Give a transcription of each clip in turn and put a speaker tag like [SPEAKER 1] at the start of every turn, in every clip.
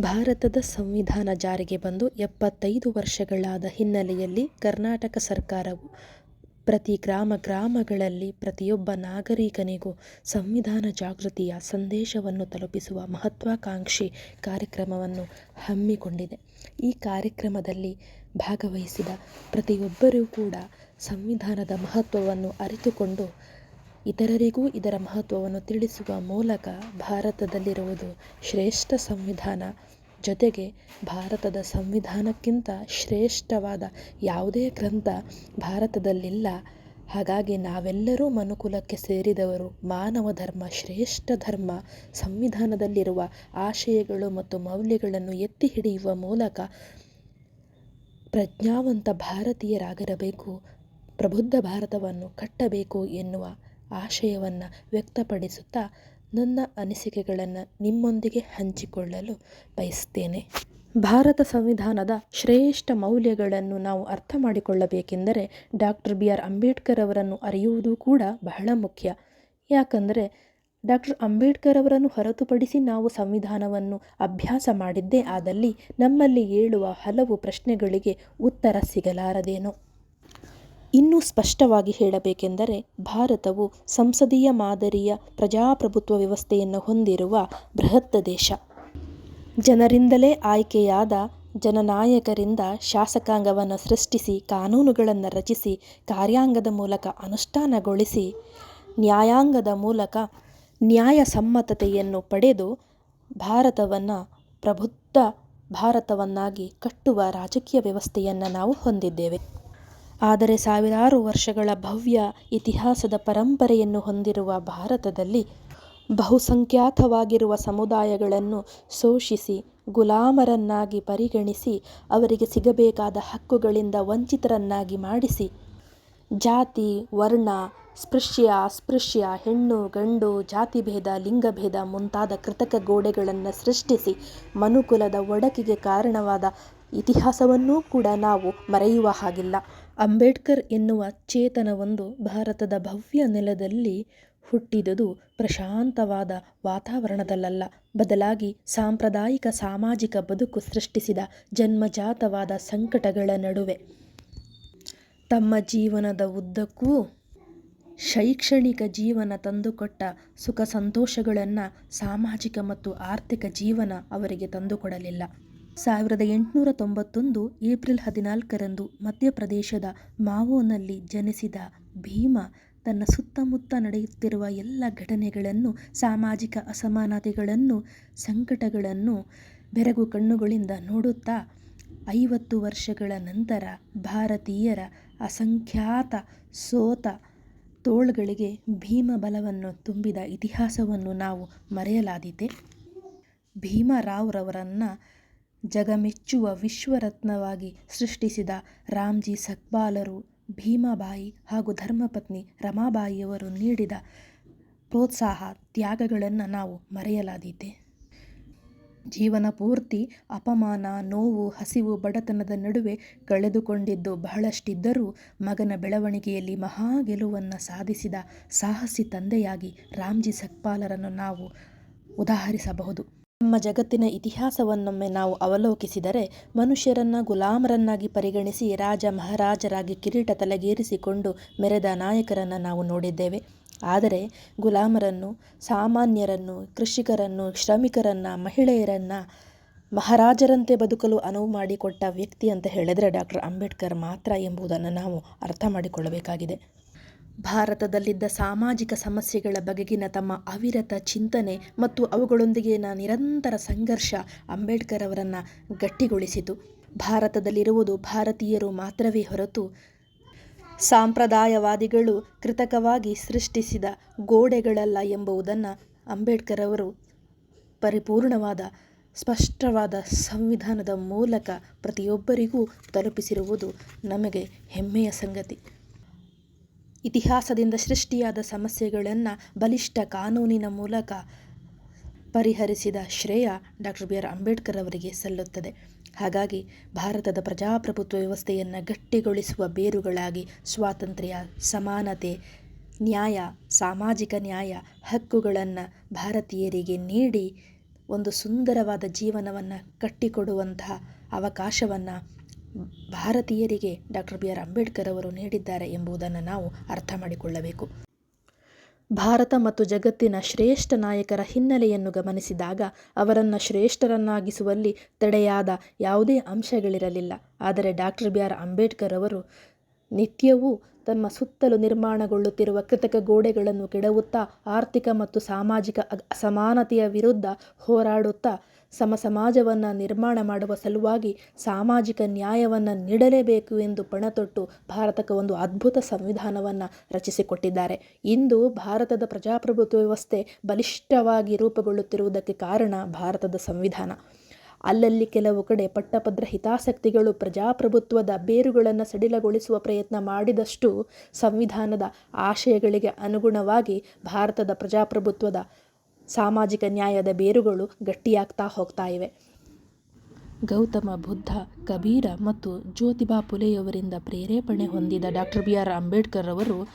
[SPEAKER 1] ಭಾರತದ ಸಂವಿಧಾನ ಜಾರಿಗೆ ಬಂದು ಎಪ್ಪತ್ತೈದು ವರ್ಷಗಳಾದ ಹಿನ್ನೆಲೆಯಲ್ಲಿ ಕರ್ನಾಟಕ ಸರ್ಕಾರವು ಪ್ರತಿ ಗ್ರಾಮ ಗ್ರಾಮಗಳಲ್ಲಿ ಪ್ರತಿಯೊಬ್ಬ ನಾಗರಿಕನಿಗೂ ಸಂವಿಧಾನ ಜಾಗೃತಿಯ ಸಂದೇಶವನ್ನು ತಲುಪಿಸುವ ಮಹತ್ವಾಕಾಂಕ್ಷಿ ಕಾರ್ಯಕ್ರಮವನ್ನು ಹಮ್ಮಿಕೊಂಡಿದೆ. ಈ ಕಾರ್ಯಕ್ರಮದಲ್ಲಿ ಭಾಗವಹಿಸಿದ ಪ್ರತಿಯೊಬ್ಬರೂ ಕೂಡ ಸಂವಿಧಾನದ ಮಹತ್ವವನ್ನು ಅರಿತುಕೊಂಡು ಇತರರಿಗೂ ಇದರ ಮಹತ್ವವನ್ನು ತಿಳಿಸುವ ಮೂಲಕ ಭಾರತದಲ್ಲಿರುವುದು ಶ್ರೇಷ್ಠ ಸಂವಿಧಾನ. ಜೊತೆಗೆ ಭಾರತದ ಸಂವಿಧಾನಕ್ಕಿಂತ ಶ್ರೇಷ್ಠವಾದ ಯಾವುದೇ ಗ್ರಂಥ ಭಾರತದಲ್ಲಿಲ್ಲ. ಹಾಗಾಗಿ ನಾವೆಲ್ಲರೂ ಮನುಕುಲಕ್ಕೆ ಸೇರಿದವರು ಮಾನವ ಧರ್ಮ, ಶ್ರೇಷ್ಠ ಧರ್ಮ, ಸಂವಿಧಾನದಲ್ಲಿರುವ ಆಶಯಗಳು ಮತ್ತು ಮೌಲ್ಯಗಳನ್ನು ಎತ್ತಿ ಹಿಡಿಯುವ ಮೂಲಕ ಪ್ರಜ್ಞಾವಂತ ಭಾರತೀಯರಾಗಿರಬೇಕು, ಪ್ರಬುದ್ಧ ಭಾರತವನ್ನು ಕಟ್ಟಬೇಕು ಎನ್ನುವ ಆಶಯವನ್ನು ವ್ಯಕ್ತಪಡಿಸುತ್ತಾ ನನ್ನ ಅನಿಸಿಕೆಗಳನ್ನು ನಿಮ್ಮೊಂದಿಗೆ ಹಂಚಿಕೊಳ್ಳಲು ಬಯಸ್ತೇನೆ ಭಾರತ ಸಂವಿಧಾನದ ಶ್ರೇಷ್ಠ ಮೌಲ್ಯಗಳನ್ನು ನಾವು ಅರ್ಥ ಮಾಡಿಕೊಳ್ಳಬೇಕೆಂದರೆ ಡಾಕ್ಟರ್ ಬಿ. ಆರ್. ಅಂಬೇಡ್ಕರ್ ಅವರನ್ನು ಅರಿಯುವುದು ಕೂಡ ಬಹಳ ಮುಖ್ಯ. ಯಾಕಂದರೆ ಡಾಕ್ಟರ್ ಅಂಬೇಡ್ಕರ್ ಅವರನ್ನು ಹೊರತುಪಡಿಸಿ ನಾವು ಸಂವಿಧಾನವನ್ನು ಅಭ್ಯಾಸ ಮಾಡಿದ್ದೇ ಆದಲ್ಲಿ ನಮ್ಮಲ್ಲಿ ಏಳುವ ಹಲವು ಪ್ರಶ್ನೆಗಳಿಗೆ ಉತ್ತರ ಸಿಗಲಾರದೇನೋ. ಇನ್ನೂ ಸ್ಪಷ್ಟವಾಗಿ ಹೇಳಬೇಕೆಂದರೆ ಭಾರತವು ಸಂಸದೀಯ ಮಾದರಿಯ ಪ್ರಜಾಪ್ರಭುತ್ವ ವ್ಯವಸ್ಥೆಯನ್ನು ಹೊಂದಿರುವ ಬೃಹತ್ ದೇಶ. ಜನರಿಂದಲೇ ಆಯ್ಕೆಯಾದ ಜನನಾಯಕರಿಂದ ಶಾಸಕಾಂಗವನ್ನು ಸೃಷ್ಟಿಸಿ, ಕಾನೂನುಗಳನ್ನು ರಚಿಸಿ, ಕಾರ್ಯಾಂಗದ ಮೂಲಕ ಅನುಷ್ಠಾನಗೊಳಿಸಿ, ನ್ಯಾಯಾಂಗದ ಮೂಲಕ ನ್ಯಾಯಸಮ್ಮತತೆಯನ್ನು ಪಡೆದು ಭಾರತವನ್ನು ಪ್ರಬುದ್ಧ ಭಾರತವನ್ನಾಗಿ ಕಟ್ಟುವ ರಾಜಕೀಯ ವ್ಯವಸ್ಥೆಯನ್ನು ನಾವು ಹೊಂದಿದ್ದೇವೆ. ಆದರೆ ಸಾವಿರಾರು ವರ್ಷಗಳ ಭವ್ಯ ಇತಿಹಾಸದ ಪರಂಪರೆಯನ್ನು ಹೊಂದಿರುವ ಭಾರತದಲ್ಲಿ ಬಹುಸಂಖ್ಯಾತವಾಗಿರುವ ಸಮುದಾಯಗಳನ್ನು ಶೋಷಿಸಿ ಗುಲಾಮರನ್ನಾಗಿ ಪರಿಗಣಿಸಿ ಅವರಿಗೆ ಸಿಗಬೇಕಾದ ಹಕ್ಕುಗಳಿಂದ ವಂಚಿತರನ್ನಾಗಿ ಮಾಡಿಸಿ. ಜಾತಿ, ವರ್ಣ, ಸ್ಪೃಶ್ಯ, ಅಸ್ಪೃಶ್ಯ, ಹೆಣ್ಣು, ಗಂಡು, ಜಾತಿಭೇದ, ಲಿಂಗಭೇದ ಮುಂತಾದ ಕೃತಕ ಗೋಡೆಗಳನ್ನು ಸೃಷ್ಟಿಸಿ ಮನುಕುಲದ ಒಡಕಿಗೆ ಕಾರಣವಾದ ಇತಿಹಾಸವನ್ನೂ ಕೂಡ ನಾವು ಮರೆಯುವ ಹಾಗಿಲ್ಲ. ಅಂಬೇಡ್ಕರ್ ಎನ್ನುವ ಚೇತನವೊಂದು ಭಾರತದ ಭವ್ಯ ನೆಲದಲ್ಲಿ ಹುಟ್ಟಿದುದು ಪ್ರಶಾಂತವಾದ ವಾತಾವರಣದಲ್ಲಲ್ಲ. ಬದಲಾಗಿ ಸಾಂಪ್ರದಾಯಿಕ ಸಾಮಾಜಿಕ ಬದುಕು ಸೃಷ್ಟಿಸಿದ ಜನ್ಮಜಾತವಾದ ಸಂಕಟಗಳ ನಡುವೆ. ತಮ್ಮ ಜೀವನದ ಉದ್ದಕ್ಕೂ ಶೈಕ್ಷಣಿಕ ಜೀವನ ತಂದುಕೊಟ್ಟ ಸುಖ ಸಂತೋಷಗಳನ್ನು ಸಾಮಾಜಿಕ ಮತ್ತು ಆರ್ಥಿಕ ಜೀವನ ಅವರಿಗೆ ತಂದುಕೊಡಲಿಲ್ಲ. ಸಾವಿರದ ಎಂಟುನೂರ ತೊಂಬತ್ತೊಂದು ಏಪ್ರಿಲ್ ಹದಿನಾಲ್ಕರಂದು ಮಧ್ಯಪ್ರದೇಶದ ಮಾವೋನಲ್ಲಿ ಜನಿಸಿದ ಭೀಮ ತನ್ನ ಸುತ್ತಮುತ್ತ ನಡೆಯುತ್ತಿರುವ ಎಲ್ಲ ಘಟನೆಗಳನ್ನು, ಸಾಮಾಜಿಕ ಅಸಮಾನತೆಗಳನ್ನು, ಸಂಕಟಗಳನ್ನು ಬೆರಗು ಕಣ್ಣುಗಳಿಂದ ನೋಡುತ್ತಾ ಐವತ್ತು ವರ್ಷಗಳ ನಂತರ ಭಾರತೀಯರ ಅಸಂಖ್ಯಾತ ಸೋತ ತೋಳ್ಗಳಿಗೆ ಭೀಮ ಬಲವನ್ನು ತುಂಬಿದ ಇತಿಹಾಸವನ್ನು ನಾವು ಮರೆಯಲಾದೀತೆ. ಭೀಮರಾವ್ರವರನ್ನು ಜಗಮೆಚ್ಚುವ ವಿಶ್ವರತ್ನವಾಗಿ ಸೃಷ್ಟಿಸಿದ ರಾಮ್ಜಿ ಸಕ್ಬಾಲರು, ಭೀಮಾಬಾಯಿ ಹಾಗೂ ಧರ್ಮಪತ್ನಿ ರಮಾಬಾಯಿಯವರು ನೀಡಿದ ಪ್ರೋತ್ಸಾಹ ತ್ಯಾಗಗಳನ್ನು ನಾವು ಮರೆಯಲಾದೀತೆ. ಜೀವನ ಪೂರ್ತಿ ಅಪಮಾನ, ನೋವು, ಹಸಿವು, ಬಡತನದ ನಡುವೆ ಕಳೆದುಕೊಂಡಿದ್ದು ಬಹಳಷ್ಟಿದ್ದರೂ ಮಗನ ಬೆಳವಣಿಗೆಯಲ್ಲಿ ಮಹಾ ಗೆಲುವನ್ನು ಸಾಧಿಸಿದ ಸಾಹಸಿ ತಂದೆಯಾಗಿ ರಾಮ್ಜಿ ಸಕ್ಪಾಲರನ್ನು ನಾವು ಉದಾಹರಿಸಬಹುದು. ನಮ್ಮ ಜಗತ್ತಿನ ಇತಿಹಾಸವನ್ನೊಮ್ಮೆ ನಾವು ಅವಲೋಕಿಸಿದರೆ ಮನುಷ್ಯರನ್ನ ಗುಲಾಮರನ್ನಾಗಿ ಪರಿಗಣಿಸಿ ರಾಜ ಮಹಾರಾಜರಾಗಿ ಕಿರೀಟ ತಲೆಗೇರಿಸಿಕೊಂಡು ಮೆರೆದ ನಾಯಕರನ್ನು ನಾವು ನೋಡಿದ್ದೇವೆ. ಆದರೆ ಗುಲಾಮರನ್ನು, ಸಾಮಾನ್ಯರನ್ನು, ಕೃಷಿಕರನ್ನು, ಶ್ರಮಿಕರನ್ನು, ಮಹಿಳೆಯರನ್ನು ಮಹಾರಾಜರಂತೆ ಬದುಕಲು ಅನುವು ಮಾಡಿಕೊಟ್ಟ ವ್ಯಕ್ತಿ ಅಂತ ಹೇಳಿದರೆ ಡಾಕ್ಟರ್ ಅಂಬೇಡ್ಕರ್ ಮಾತ್ರ ಎಂಬುದನ್ನು ನಾವು ಅರ್ಥ ಮಾಡಿಕೊಳ್ಳಬೇಕಾಗಿದೆ. ಭಾರತದಲ್ಲಿದ್ದ ಸಾಮಾಜಿಕ ಸಮಸ್ಯೆಗಳ ಬಗೆಗಿನ ತಮ್ಮ ಅವಿರತ ಚಿಂತನೆ ಮತ್ತು ಅವುಗಳೊಂದಿಗಿನ ನಿರಂತರ ಸಂಘರ್ಷ ಅಂಬೇಡ್ಕರ್ ಅವರನ್ನು ಗಟ್ಟಿಗೊಳಿಸಿತು. ಭಾರತದಲ್ಲಿರುವುದು ಭಾರತೀಯರು ಮಾತ್ರವೇ ಹೊರತು ಸಾಂಪ್ರದಾಯವಾದಿಗಳು ಕೃತಕವಾಗಿ ಸೃಷ್ಟಿಸಿದ ಗೋಡೆಗಳಲ್ಲ ಎಂಬುದನ್ನು ಅಂಬೇಡ್ಕರ್ ಅವರು ಪರಿಪೂರ್ಣವಾದ, ಸ್ಪಷ್ಟವಾದ ಸಂವಿಧಾನದ ಮೂಲಕ ಪ್ರತಿಯೊಬ್ಬರಿಗೂ ತಲುಪಿಸಿರುವುದು ನಮಗೆ ಹೆಮ್ಮೆಯ ಸಂಗತಿ. ಇತಿಹಾಸದಿಂದ ಸೃಷ್ಟಿಯಾದ ಸಮಸ್ಯೆಗಳನ್ನು ಬಲಿಷ್ಠ ಕಾನೂನಿನ ಮೂಲಕ ಪರಿಹರಿಸಿದ ಶ್ರೇಯ ಡಾಕ್ಟರ್ ಬಿ ಆರ್ ಅಂಬೇಡ್ಕರ್ ಅವರಿಗೆ ಸಲ್ಲುತ್ತದೆ. ಹಾಗಾಗಿ ಭಾರತದ ಪ್ರಜಾಪ್ರಭುತ್ವ ವ್ಯವಸ್ಥೆಯನ್ನು ಗಟ್ಟಿಗೊಳಿಸುವ ಬೇರುಗಳಾಗಿ ಸ್ವಾತಂತ್ರ್ಯ, ಸಮಾನತೆ, ನ್ಯಾಯ, ಸಾಮಾಜಿಕ ನ್ಯಾಯ ಹಕ್ಕುಗಳನ್ನು ಭಾರತೀಯರಿಗೆ ನೀಡಿ ಒಂದು ಸುಂದರವಾದ ಜೀವನವನ್ನು ಕಟ್ಟಿಕೊಡುವಂತಹ ಅವಕಾಶವನ್ನು ಭಾರತೀಯರಿಗೆ ಡಾಕ್ಟರ್ ಬಿ ಆರ್ ಅಂಬೇಡ್ಕರ್ ಅವರು ನೀಡಿದ್ದಾರೆ ಎಂಬುದನ್ನು ನಾವು ಅರ್ಥ ಮಾಡಿಕೊಳ್ಳಬೇಕು. ಭಾರತ ಮತ್ತು ಜಗತ್ತಿನ ಶ್ರೇಷ್ಠ ನಾಯಕರ ಹಿನ್ನೆಲೆಯನ್ನು ಗಮನಿಸಿದಾಗ ಅವರನ್ನು ಶ್ರೇಷ್ಠರನ್ನಾಗಿಸುವಲ್ಲಿ ತಡೆಯಾದ ಯಾವುದೇ ಅಂಶಗಳಿರಲಿಲ್ಲ. ಆದರೆ ಡಾಕ್ಟರ್ ಬಿ ಆರ್ ಅಂಬೇಡ್ಕರ್ ಅವರು ನಿತ್ಯವೂ ತಮ್ಮ ಸುತ್ತಲೂ ನಿರ್ಮಾಣಗೊಳ್ಳುತ್ತಿರುವ ಕೃತಕ ಗೋಡೆಗಳನ್ನು ಕೆಡವುತ್ತಾ ಆರ್ಥಿಕ ಮತ್ತು ಸಾಮಾಜಿಕ ಅಸಮಾನತೆಯ ವಿರುದ್ಧ ಹೋರಾಡುತ್ತಾ ಸಮ ಸಮಾಜವನ್ನು ನಿರ್ಮಾಣ ಮಾಡುವ ಸಲುವಾಗಿ ಸಾಮಾಜಿಕ ನ್ಯಾಯವನ್ನು ನೀಡಲೇಬೇಕು ಎಂದು ಪಣತೊಟ್ಟು ಭಾರತಕ್ಕೆ ಒಂದು ಅದ್ಭುತ ಸಂವಿಧಾನವನ್ನು ರಚಿಸಿಕೊಟ್ಟಿದ್ದಾರೆ. ಇಂದು ಭಾರತದ ಪ್ರಜಾಪ್ರಭುತ್ವ ವ್ಯವಸ್ಥೆ ಬಲಿಷ್ಠವಾಗಿ ರೂಪುಗೊಳ್ಳುತ್ತಿರುವುದಕ್ಕೆ ಕಾರಣ ಭಾರತದ ಸಂವಿಧಾನ. ಅಲ್ಲಲ್ಲಿ ಕೆಲವು ಕಡೆ ಪಟ್ಟಭದ್ರ ಹಿತಾಸಕ್ತಿಗಳು ಪ್ರಜಾಪ್ರಭುತ್ವದ ಬೇರುಗಳನ್ನು ಸಡಿಲಗೊಳಿಸುವ ಪ್ರಯತ್ನ ಮಾಡಿದಷ್ಟು ಸಂವಿಧಾನದ ಆಶಯಗಳಿಗೆ ಅನುಗುಣವಾಗಿ ಭಾರತದ ಪ್ರಜಾಪ್ರಭುತ್ವದ ಸಾಮಾಜಿಕ ನ್ಯಾಯದ ಬೇರುಗಳು ಗಟ್ಟಿಯಾಗ್ತಾ ಹೋಗ್ತಾ ಇವೆ. ಗೌತಮ, ಬುದ್ಧ, ಕಬೀರ ಮತ್ತು ಜ್ಯೋತಿಬಾ ಫುಲೆಯವರಿಂದ ಪ್ರೇರೇಪಣೆ ಹೊಂದಿದ ಡಾಕ್ಟರ್ ಬಿ ಆರ್ ಅಂಬೇಡ್ಕರ್ ಅವರು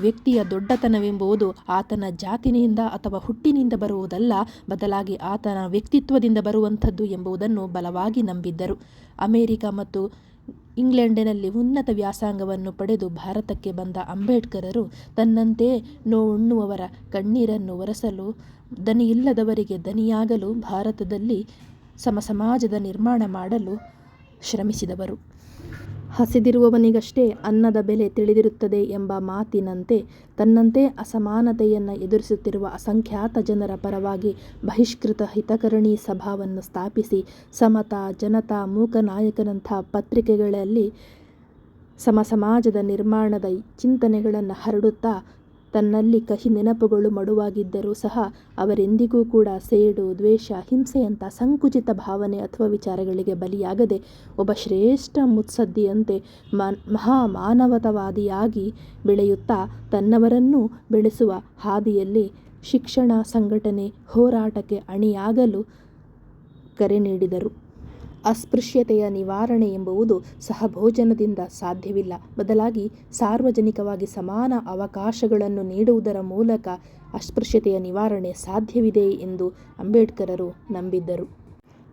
[SPEAKER 1] ವ್ಯಕ್ತಿಯ ದೊಡ್ಡತನವೆಂಬುದು ಆತನ ಜಾತಿನಿಂದ ಅಥವಾ ಹುಟ್ಟಿನಿಂದ ಬರುವುದಲ್ಲ, ಬದಲಾಗಿ ಆತನ ವ್ಯಕ್ತಿತ್ವದಿಂದ ಬರುವಂಥದ್ದು ಎಂಬುದನ್ನು ಬಲವಾಗಿ ನಂಬಿದ್ದರು. ಅಮೇರಿಕ ಮತ್ತು ಇಂಗ್ಲೆಂಡಿನಲ್ಲಿ ಉನ್ನತ ವ್ಯಾಸಂಗವನ್ನು ಪಡೆದು ಭಾರತಕ್ಕೆ ಬಂದ ಅಂಬೇಡ್ಕರರು ತನ್ನಂತೆ ನೋವುಣ್ಣುವವರ ಕಣ್ಣೀರನ್ನು ಒರೆಸಲು ದನಿಯಿಲ್ಲದವರಿಗೆ ದನಿಯಾಗಲು ಭಾರತದಲ್ಲಿ ಸಮಸಮಾಜದ ನಿರ್ಮಾಣ ಮಾಡಲು ಶ್ರಮಿಸಿದವರು. ಹಸಿದಿರುವವನಿಗಷ್ಟೇ ಅನ್ನದ ಬೆಲೆ ತಿಳಿದಿರುತ್ತದೆ ಎಂಬ ಮಾತಿನಂತೆ ತನ್ನಂತೆ ಅಸಮಾನತೆಯನ್ನು ಎದುರಿಸುತ್ತಿರುವ ಅಸಂಖ್ಯಾತ ಜನರ ಪರವಾಗಿ ಬಹಿಷ್ಕೃತ ಹಿತಕರಣಿ ಸಭಾವನ್ನು ಸ್ಥಾಪಿಸಿ ಸಮತಾ, ಜನತಾ ಮೂಕನಾಯಕನಂಥ ಪತ್ರಿಕೆಗಳಲ್ಲಿ ಸಮ ಸಮಾಜದ ನಿರ್ಮಾಣದ ಚಿಂತನೆಗಳನ್ನು ಹರಡುತ್ತಾ ತನ್ನಲ್ಲಿ ಕಹಿ ನೆನಪುಗಳು ಮಡುವಾಗಿದ್ದರೂ ಸಹ ಅವರೆಂದಿಗೂ ಕೂಡ ಸೇಡು, ದ್ವೇಷ ಹಿಂಸೆಯಂಥ ಸಂಕುಚಿತ ಭಾವನೆ ಅಥವಾ ವಿಚಾರಗಳಿಗೆ ಬಲಿಯಾಗದೆ ಒಬ್ಬ ಶ್ರೇಷ್ಠ ಮುತ್ಸದ್ದಿಯಂತೆ ಮಹಾ ಮಾನವತವಾದಿಯಾಗಿ ಬೆಳೆಯುತ್ತಾ ತನ್ನವರನ್ನು ಬೆಳೆಸುವ ಹಾದಿಯಲ್ಲಿ ಶಿಕ್ಷಣ, ಸಂಘಟನೆ, ಹೋರಾಟಕ್ಕೆ ಅಣಿಯಾಗಲು ಕರೆ ನೀಡಿದರು. ಅಸ್ಪೃಶ್ಯತೆಯ ನಿವಾರಣೆ ಎಂಬುದು ಸಹಭೋಜನದಿಂದ ಸಾಧ್ಯವಿಲ್ಲ. ಬದಲಾಗಿ ಸಾರ್ವಜನಿಕವಾಗಿ ಸಮಾನ ಅವಕಾಶಗಳನ್ನು ನೀಡುವುದರ ಮೂಲಕ ಅಸ್ಪೃಶ್ಯತೆಯ ನಿವಾರಣೆ ಸಾಧ್ಯವಿದೆ ಎಂದು ಅಂಬೇಡ್ಕರರು ನಂಬಿದ್ದರು.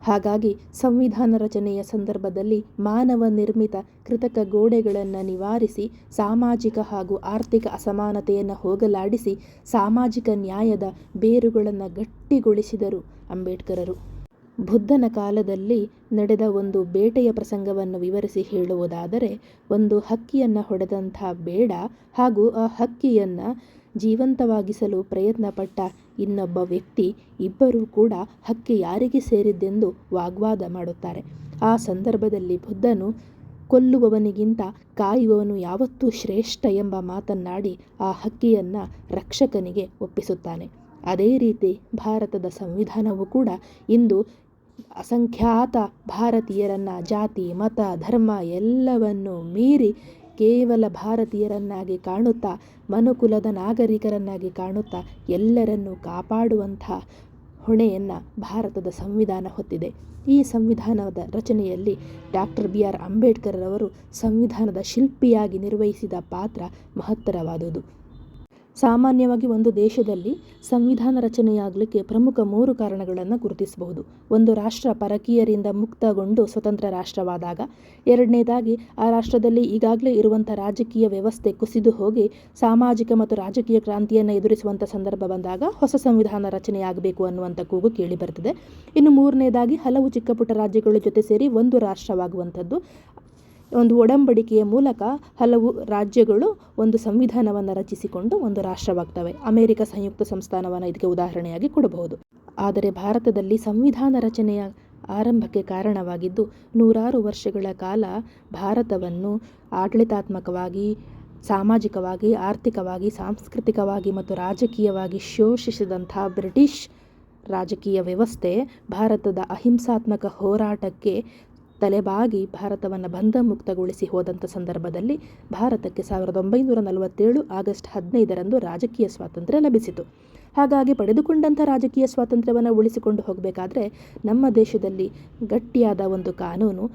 [SPEAKER 1] ಹಾಗಾಗಿ ಸಂವಿಧಾನ ರಚನೆಯ ಸಂದರ್ಭದಲ್ಲಿ ಮಾನವ ನಿರ್ಮಿತ ಕೃತಕ ಗೋಡೆಗಳನ್ನು ನಿವಾರಿಸಿ, ಸಾಮಾಜಿಕ ಹಾಗೂ ಆರ್ಥಿಕ ಅಸಮಾನತೆಯನ್ನು ಹೋಗಲಾಡಿಸಿ, ಸಾಮಾಜಿಕ ನ್ಯಾಯದ ಬೇರುಗಳನ್ನು ಗಟ್ಟಿಗೊಳಿಸಿದರು ಅಂಬೇಡ್ಕರರು. ಬುದ್ಧನ ಕಾಲದಲ್ಲಿ ನಡೆದ ಒಂದು ಬೇಟೆಯ ಪ್ರಸಂಗವನ್ನು ವಿವರಿಸಿ ಹೇಳುವುದಾದರೆ, ಒಂದು ಹಕ್ಕಿಯನ್ನು ಹೊಡೆದಂಥ ಬೇಡ ಹಾಗೂ ಆ ಹಕ್ಕಿಯನ್ನು ಜೀವಂತವಾಗಿಸಲು ಪ್ರಯತ್ನಪಟ್ಟ ಇನ್ನೊಬ್ಬ ವ್ಯಕ್ತಿ ಇಬ್ಬರೂ ಕೂಡ ಹಕ್ಕಿ ಯಾರಿಗೆ ಸೇರಿದ್ದೆಂದು ವಾಗ್ವಾದ ಮಾಡುತ್ತಾರೆ. ಆ ಸಂದರ್ಭದಲ್ಲಿ ಬುದ್ಧನು ಕೊಲ್ಲುವವನಿಗಿಂತ ಕಾಯುವವನು ಯಾವತ್ತೂ ಶ್ರೇಷ್ಠ ಎಂಬ ಮಾತನ್ನಾಡಿ ಆ ಹಕ್ಕಿಯನ್ನು ರಕ್ಷಕನಿಗೆ ಒಪ್ಪಿಸುತ್ತಾನೆ. ಅದೇ ರೀತಿ ಭಾರತದ ಸಂವಿಧಾನವು ಕೂಡ ಇಂದು ಅಸಂಖ್ಯಾತ ಭಾರತೀಯರನ್ನು ಜಾತಿ, ಮತ, ಧರ್ಮ ಎಲ್ಲವನ್ನು ಮೀರಿ ಕೇವಲ ಭಾರತೀಯರನ್ನಾಗಿ ಕಾಣುತ್ತಾ, ಮನುಕುಲದ ನಾಗರಿಕರನ್ನಾಗಿ ಕಾಣುತ್ತಾ ಎಲ್ಲರನ್ನೂ ಕಾಪಾಡುವಂಥ ಹೊಣೆಯನ್ನು ಭಾರತದ ಸಂವಿಧಾನ ಹೊತ್ತಿದೆ. ಈ ಸಂವಿಧಾನದ ರಚನೆಯಲ್ಲಿ ಡಾಕ್ಟರ್ ಬಿ. ಆರ್. ಅಂಬೇಡ್ಕರ್ ಅವರು ಸಂವಿಧಾನದ ಶಿಲ್ಪಿಯಾಗಿ ನಿರ್ವಹಿಸಿದ ಪಾತ್ರ ಮಹತ್ತರವಾದುದು ಸಾಮಾನ್ಯವಾಗಿ ಒಂದು ದೇಶದಲ್ಲಿ ಸಂವಿಧಾನ ರಚನೆಯಾಗಲಿಕ್ಕೆ ಪ್ರಮುಖ ಮೂರು ಕಾರಣಗಳನ್ನು ಗುರುತಿಸಬಹುದು. ಒಂದು ರಾಷ್ಟ್ರ ಪರಕೀಯರಿಂದ ಮುಕ್ತಗೊಂಡು ಸ್ವತಂತ್ರ ರಾಷ್ಟ್ರವಾದಾಗ, ಎರಡನೇದಾಗಿ ಆ ರಾಷ್ಟ್ರದಲ್ಲಿ ಈಗಾಗಲೇ ಇರುವಂಥ ರಾಜಕೀಯ ವ್ಯವಸ್ಥೆ ಕುಸಿದು ಹೋಗಿ ಸಾಮಾಜಿಕ ಮತ್ತು ರಾಜಕೀಯ ಕ್ರಾಂತಿಯನ್ನು ಎದುರಿಸುವಂಥ ಸಂದರ್ಭ ಬಂದಾಗ ಹೊಸ ಸಂವಿಧಾನ ರಚನೆಯಾಗಬೇಕು ಅನ್ನುವಂಥ ಕೂಗು ಕೇಳಿ ಬರ್ತದೆ. ಇನ್ನು ಮೂರನೇದಾಗಿ ಹಲವು ಚಿಕ್ಕಪುಟ್ಟ ರಾಜ್ಯಗಳ ಜೊತೆ ಸೇರಿ ಒಂದು ರಾಷ್ಟ್ರವಾಗುವಂಥದ್ದು ಒಂದು ಒಡಂಬಡಿಕೆಯ ಮೂಲಕ ಹಲವು ರಾಜ್ಯಗಳು ಒಂದು ಸಂವಿಧಾನವನ್ನು ರಚಿಸಿಕೊಂಡು ಒಂದು ರಾಷ್ಟ್ರವಾಗ್ತವೆ. ಅಮೆರಿಕ ಸಂಯುಕ್ತ ಸಂಸ್ಥಾನವನ್ನು ಇದಕ್ಕೆ ಉದಾಹರಣೆಯಾಗಿ ಕೊಡಬಹುದು. ಆದರೆ ಭಾರತದಲ್ಲಿ ಸಂವಿಧಾನ ರಚನೆಯ ಆರಂಭಕ್ಕೆ ಕಾರಣವಾಗಿದ್ದು, ನೂರಾರು ವರ್ಷಗಳ ಕಾಲ ಭಾರತವನ್ನು ಆಡಳಿತಾತ್ಮಕವಾಗಿ, ಸಾಮಾಜಿಕವಾಗಿ, ಆರ್ಥಿಕವಾಗಿ, ಸಾಂಸ್ಕೃತಿಕವಾಗಿ ಮತ್ತು ರಾಜಕೀಯವಾಗಿ ಶೋಷಿಸಿದಂಥ ಬ್ರಿಟಿಷ್ ರಾಜಕೀಯ ವ್ಯವಸ್ಥೆ ಭಾರತದ ಅಹಿಂಸಾತ್ಮಕ ಹೋರಾಟಕ್ಕೆ ತಲೆಬಾಗಿ ಭಾರತವನ್ನು ಬಂಧ ಮುಕ್ತಗೊಳಿಸಿ ಹೋದಂಥ ಸಂದರ್ಭದಲ್ಲಿ ಭಾರತಕ್ಕೆ ಸಾವಿರದ ಒಂಬೈನೂರ ನಲವತ್ತೇಳು ಆಗಸ್ಟ್ ಹದಿನೈದರಂದು ರಾಜಕೀಯ ಸ್ವಾತಂತ್ರ್ಯ ಲಭಿಸಿತು. ಹಾಗಾಗಿ ಪಡೆದುಕೊಂಡಂಥ ರಾಜಕೀಯ ಸ್ವಾತಂತ್ರ್ಯವನ್ನು ಉಳಿಸಿಕೊಂಡು ಹೋಗಬೇಕಾದ್ರೆ ನಮ್ಮ ದೇಶದಲ್ಲಿ ಗಟ್ಟಿಯಾದ ಒಂದು ಕಾನೂನು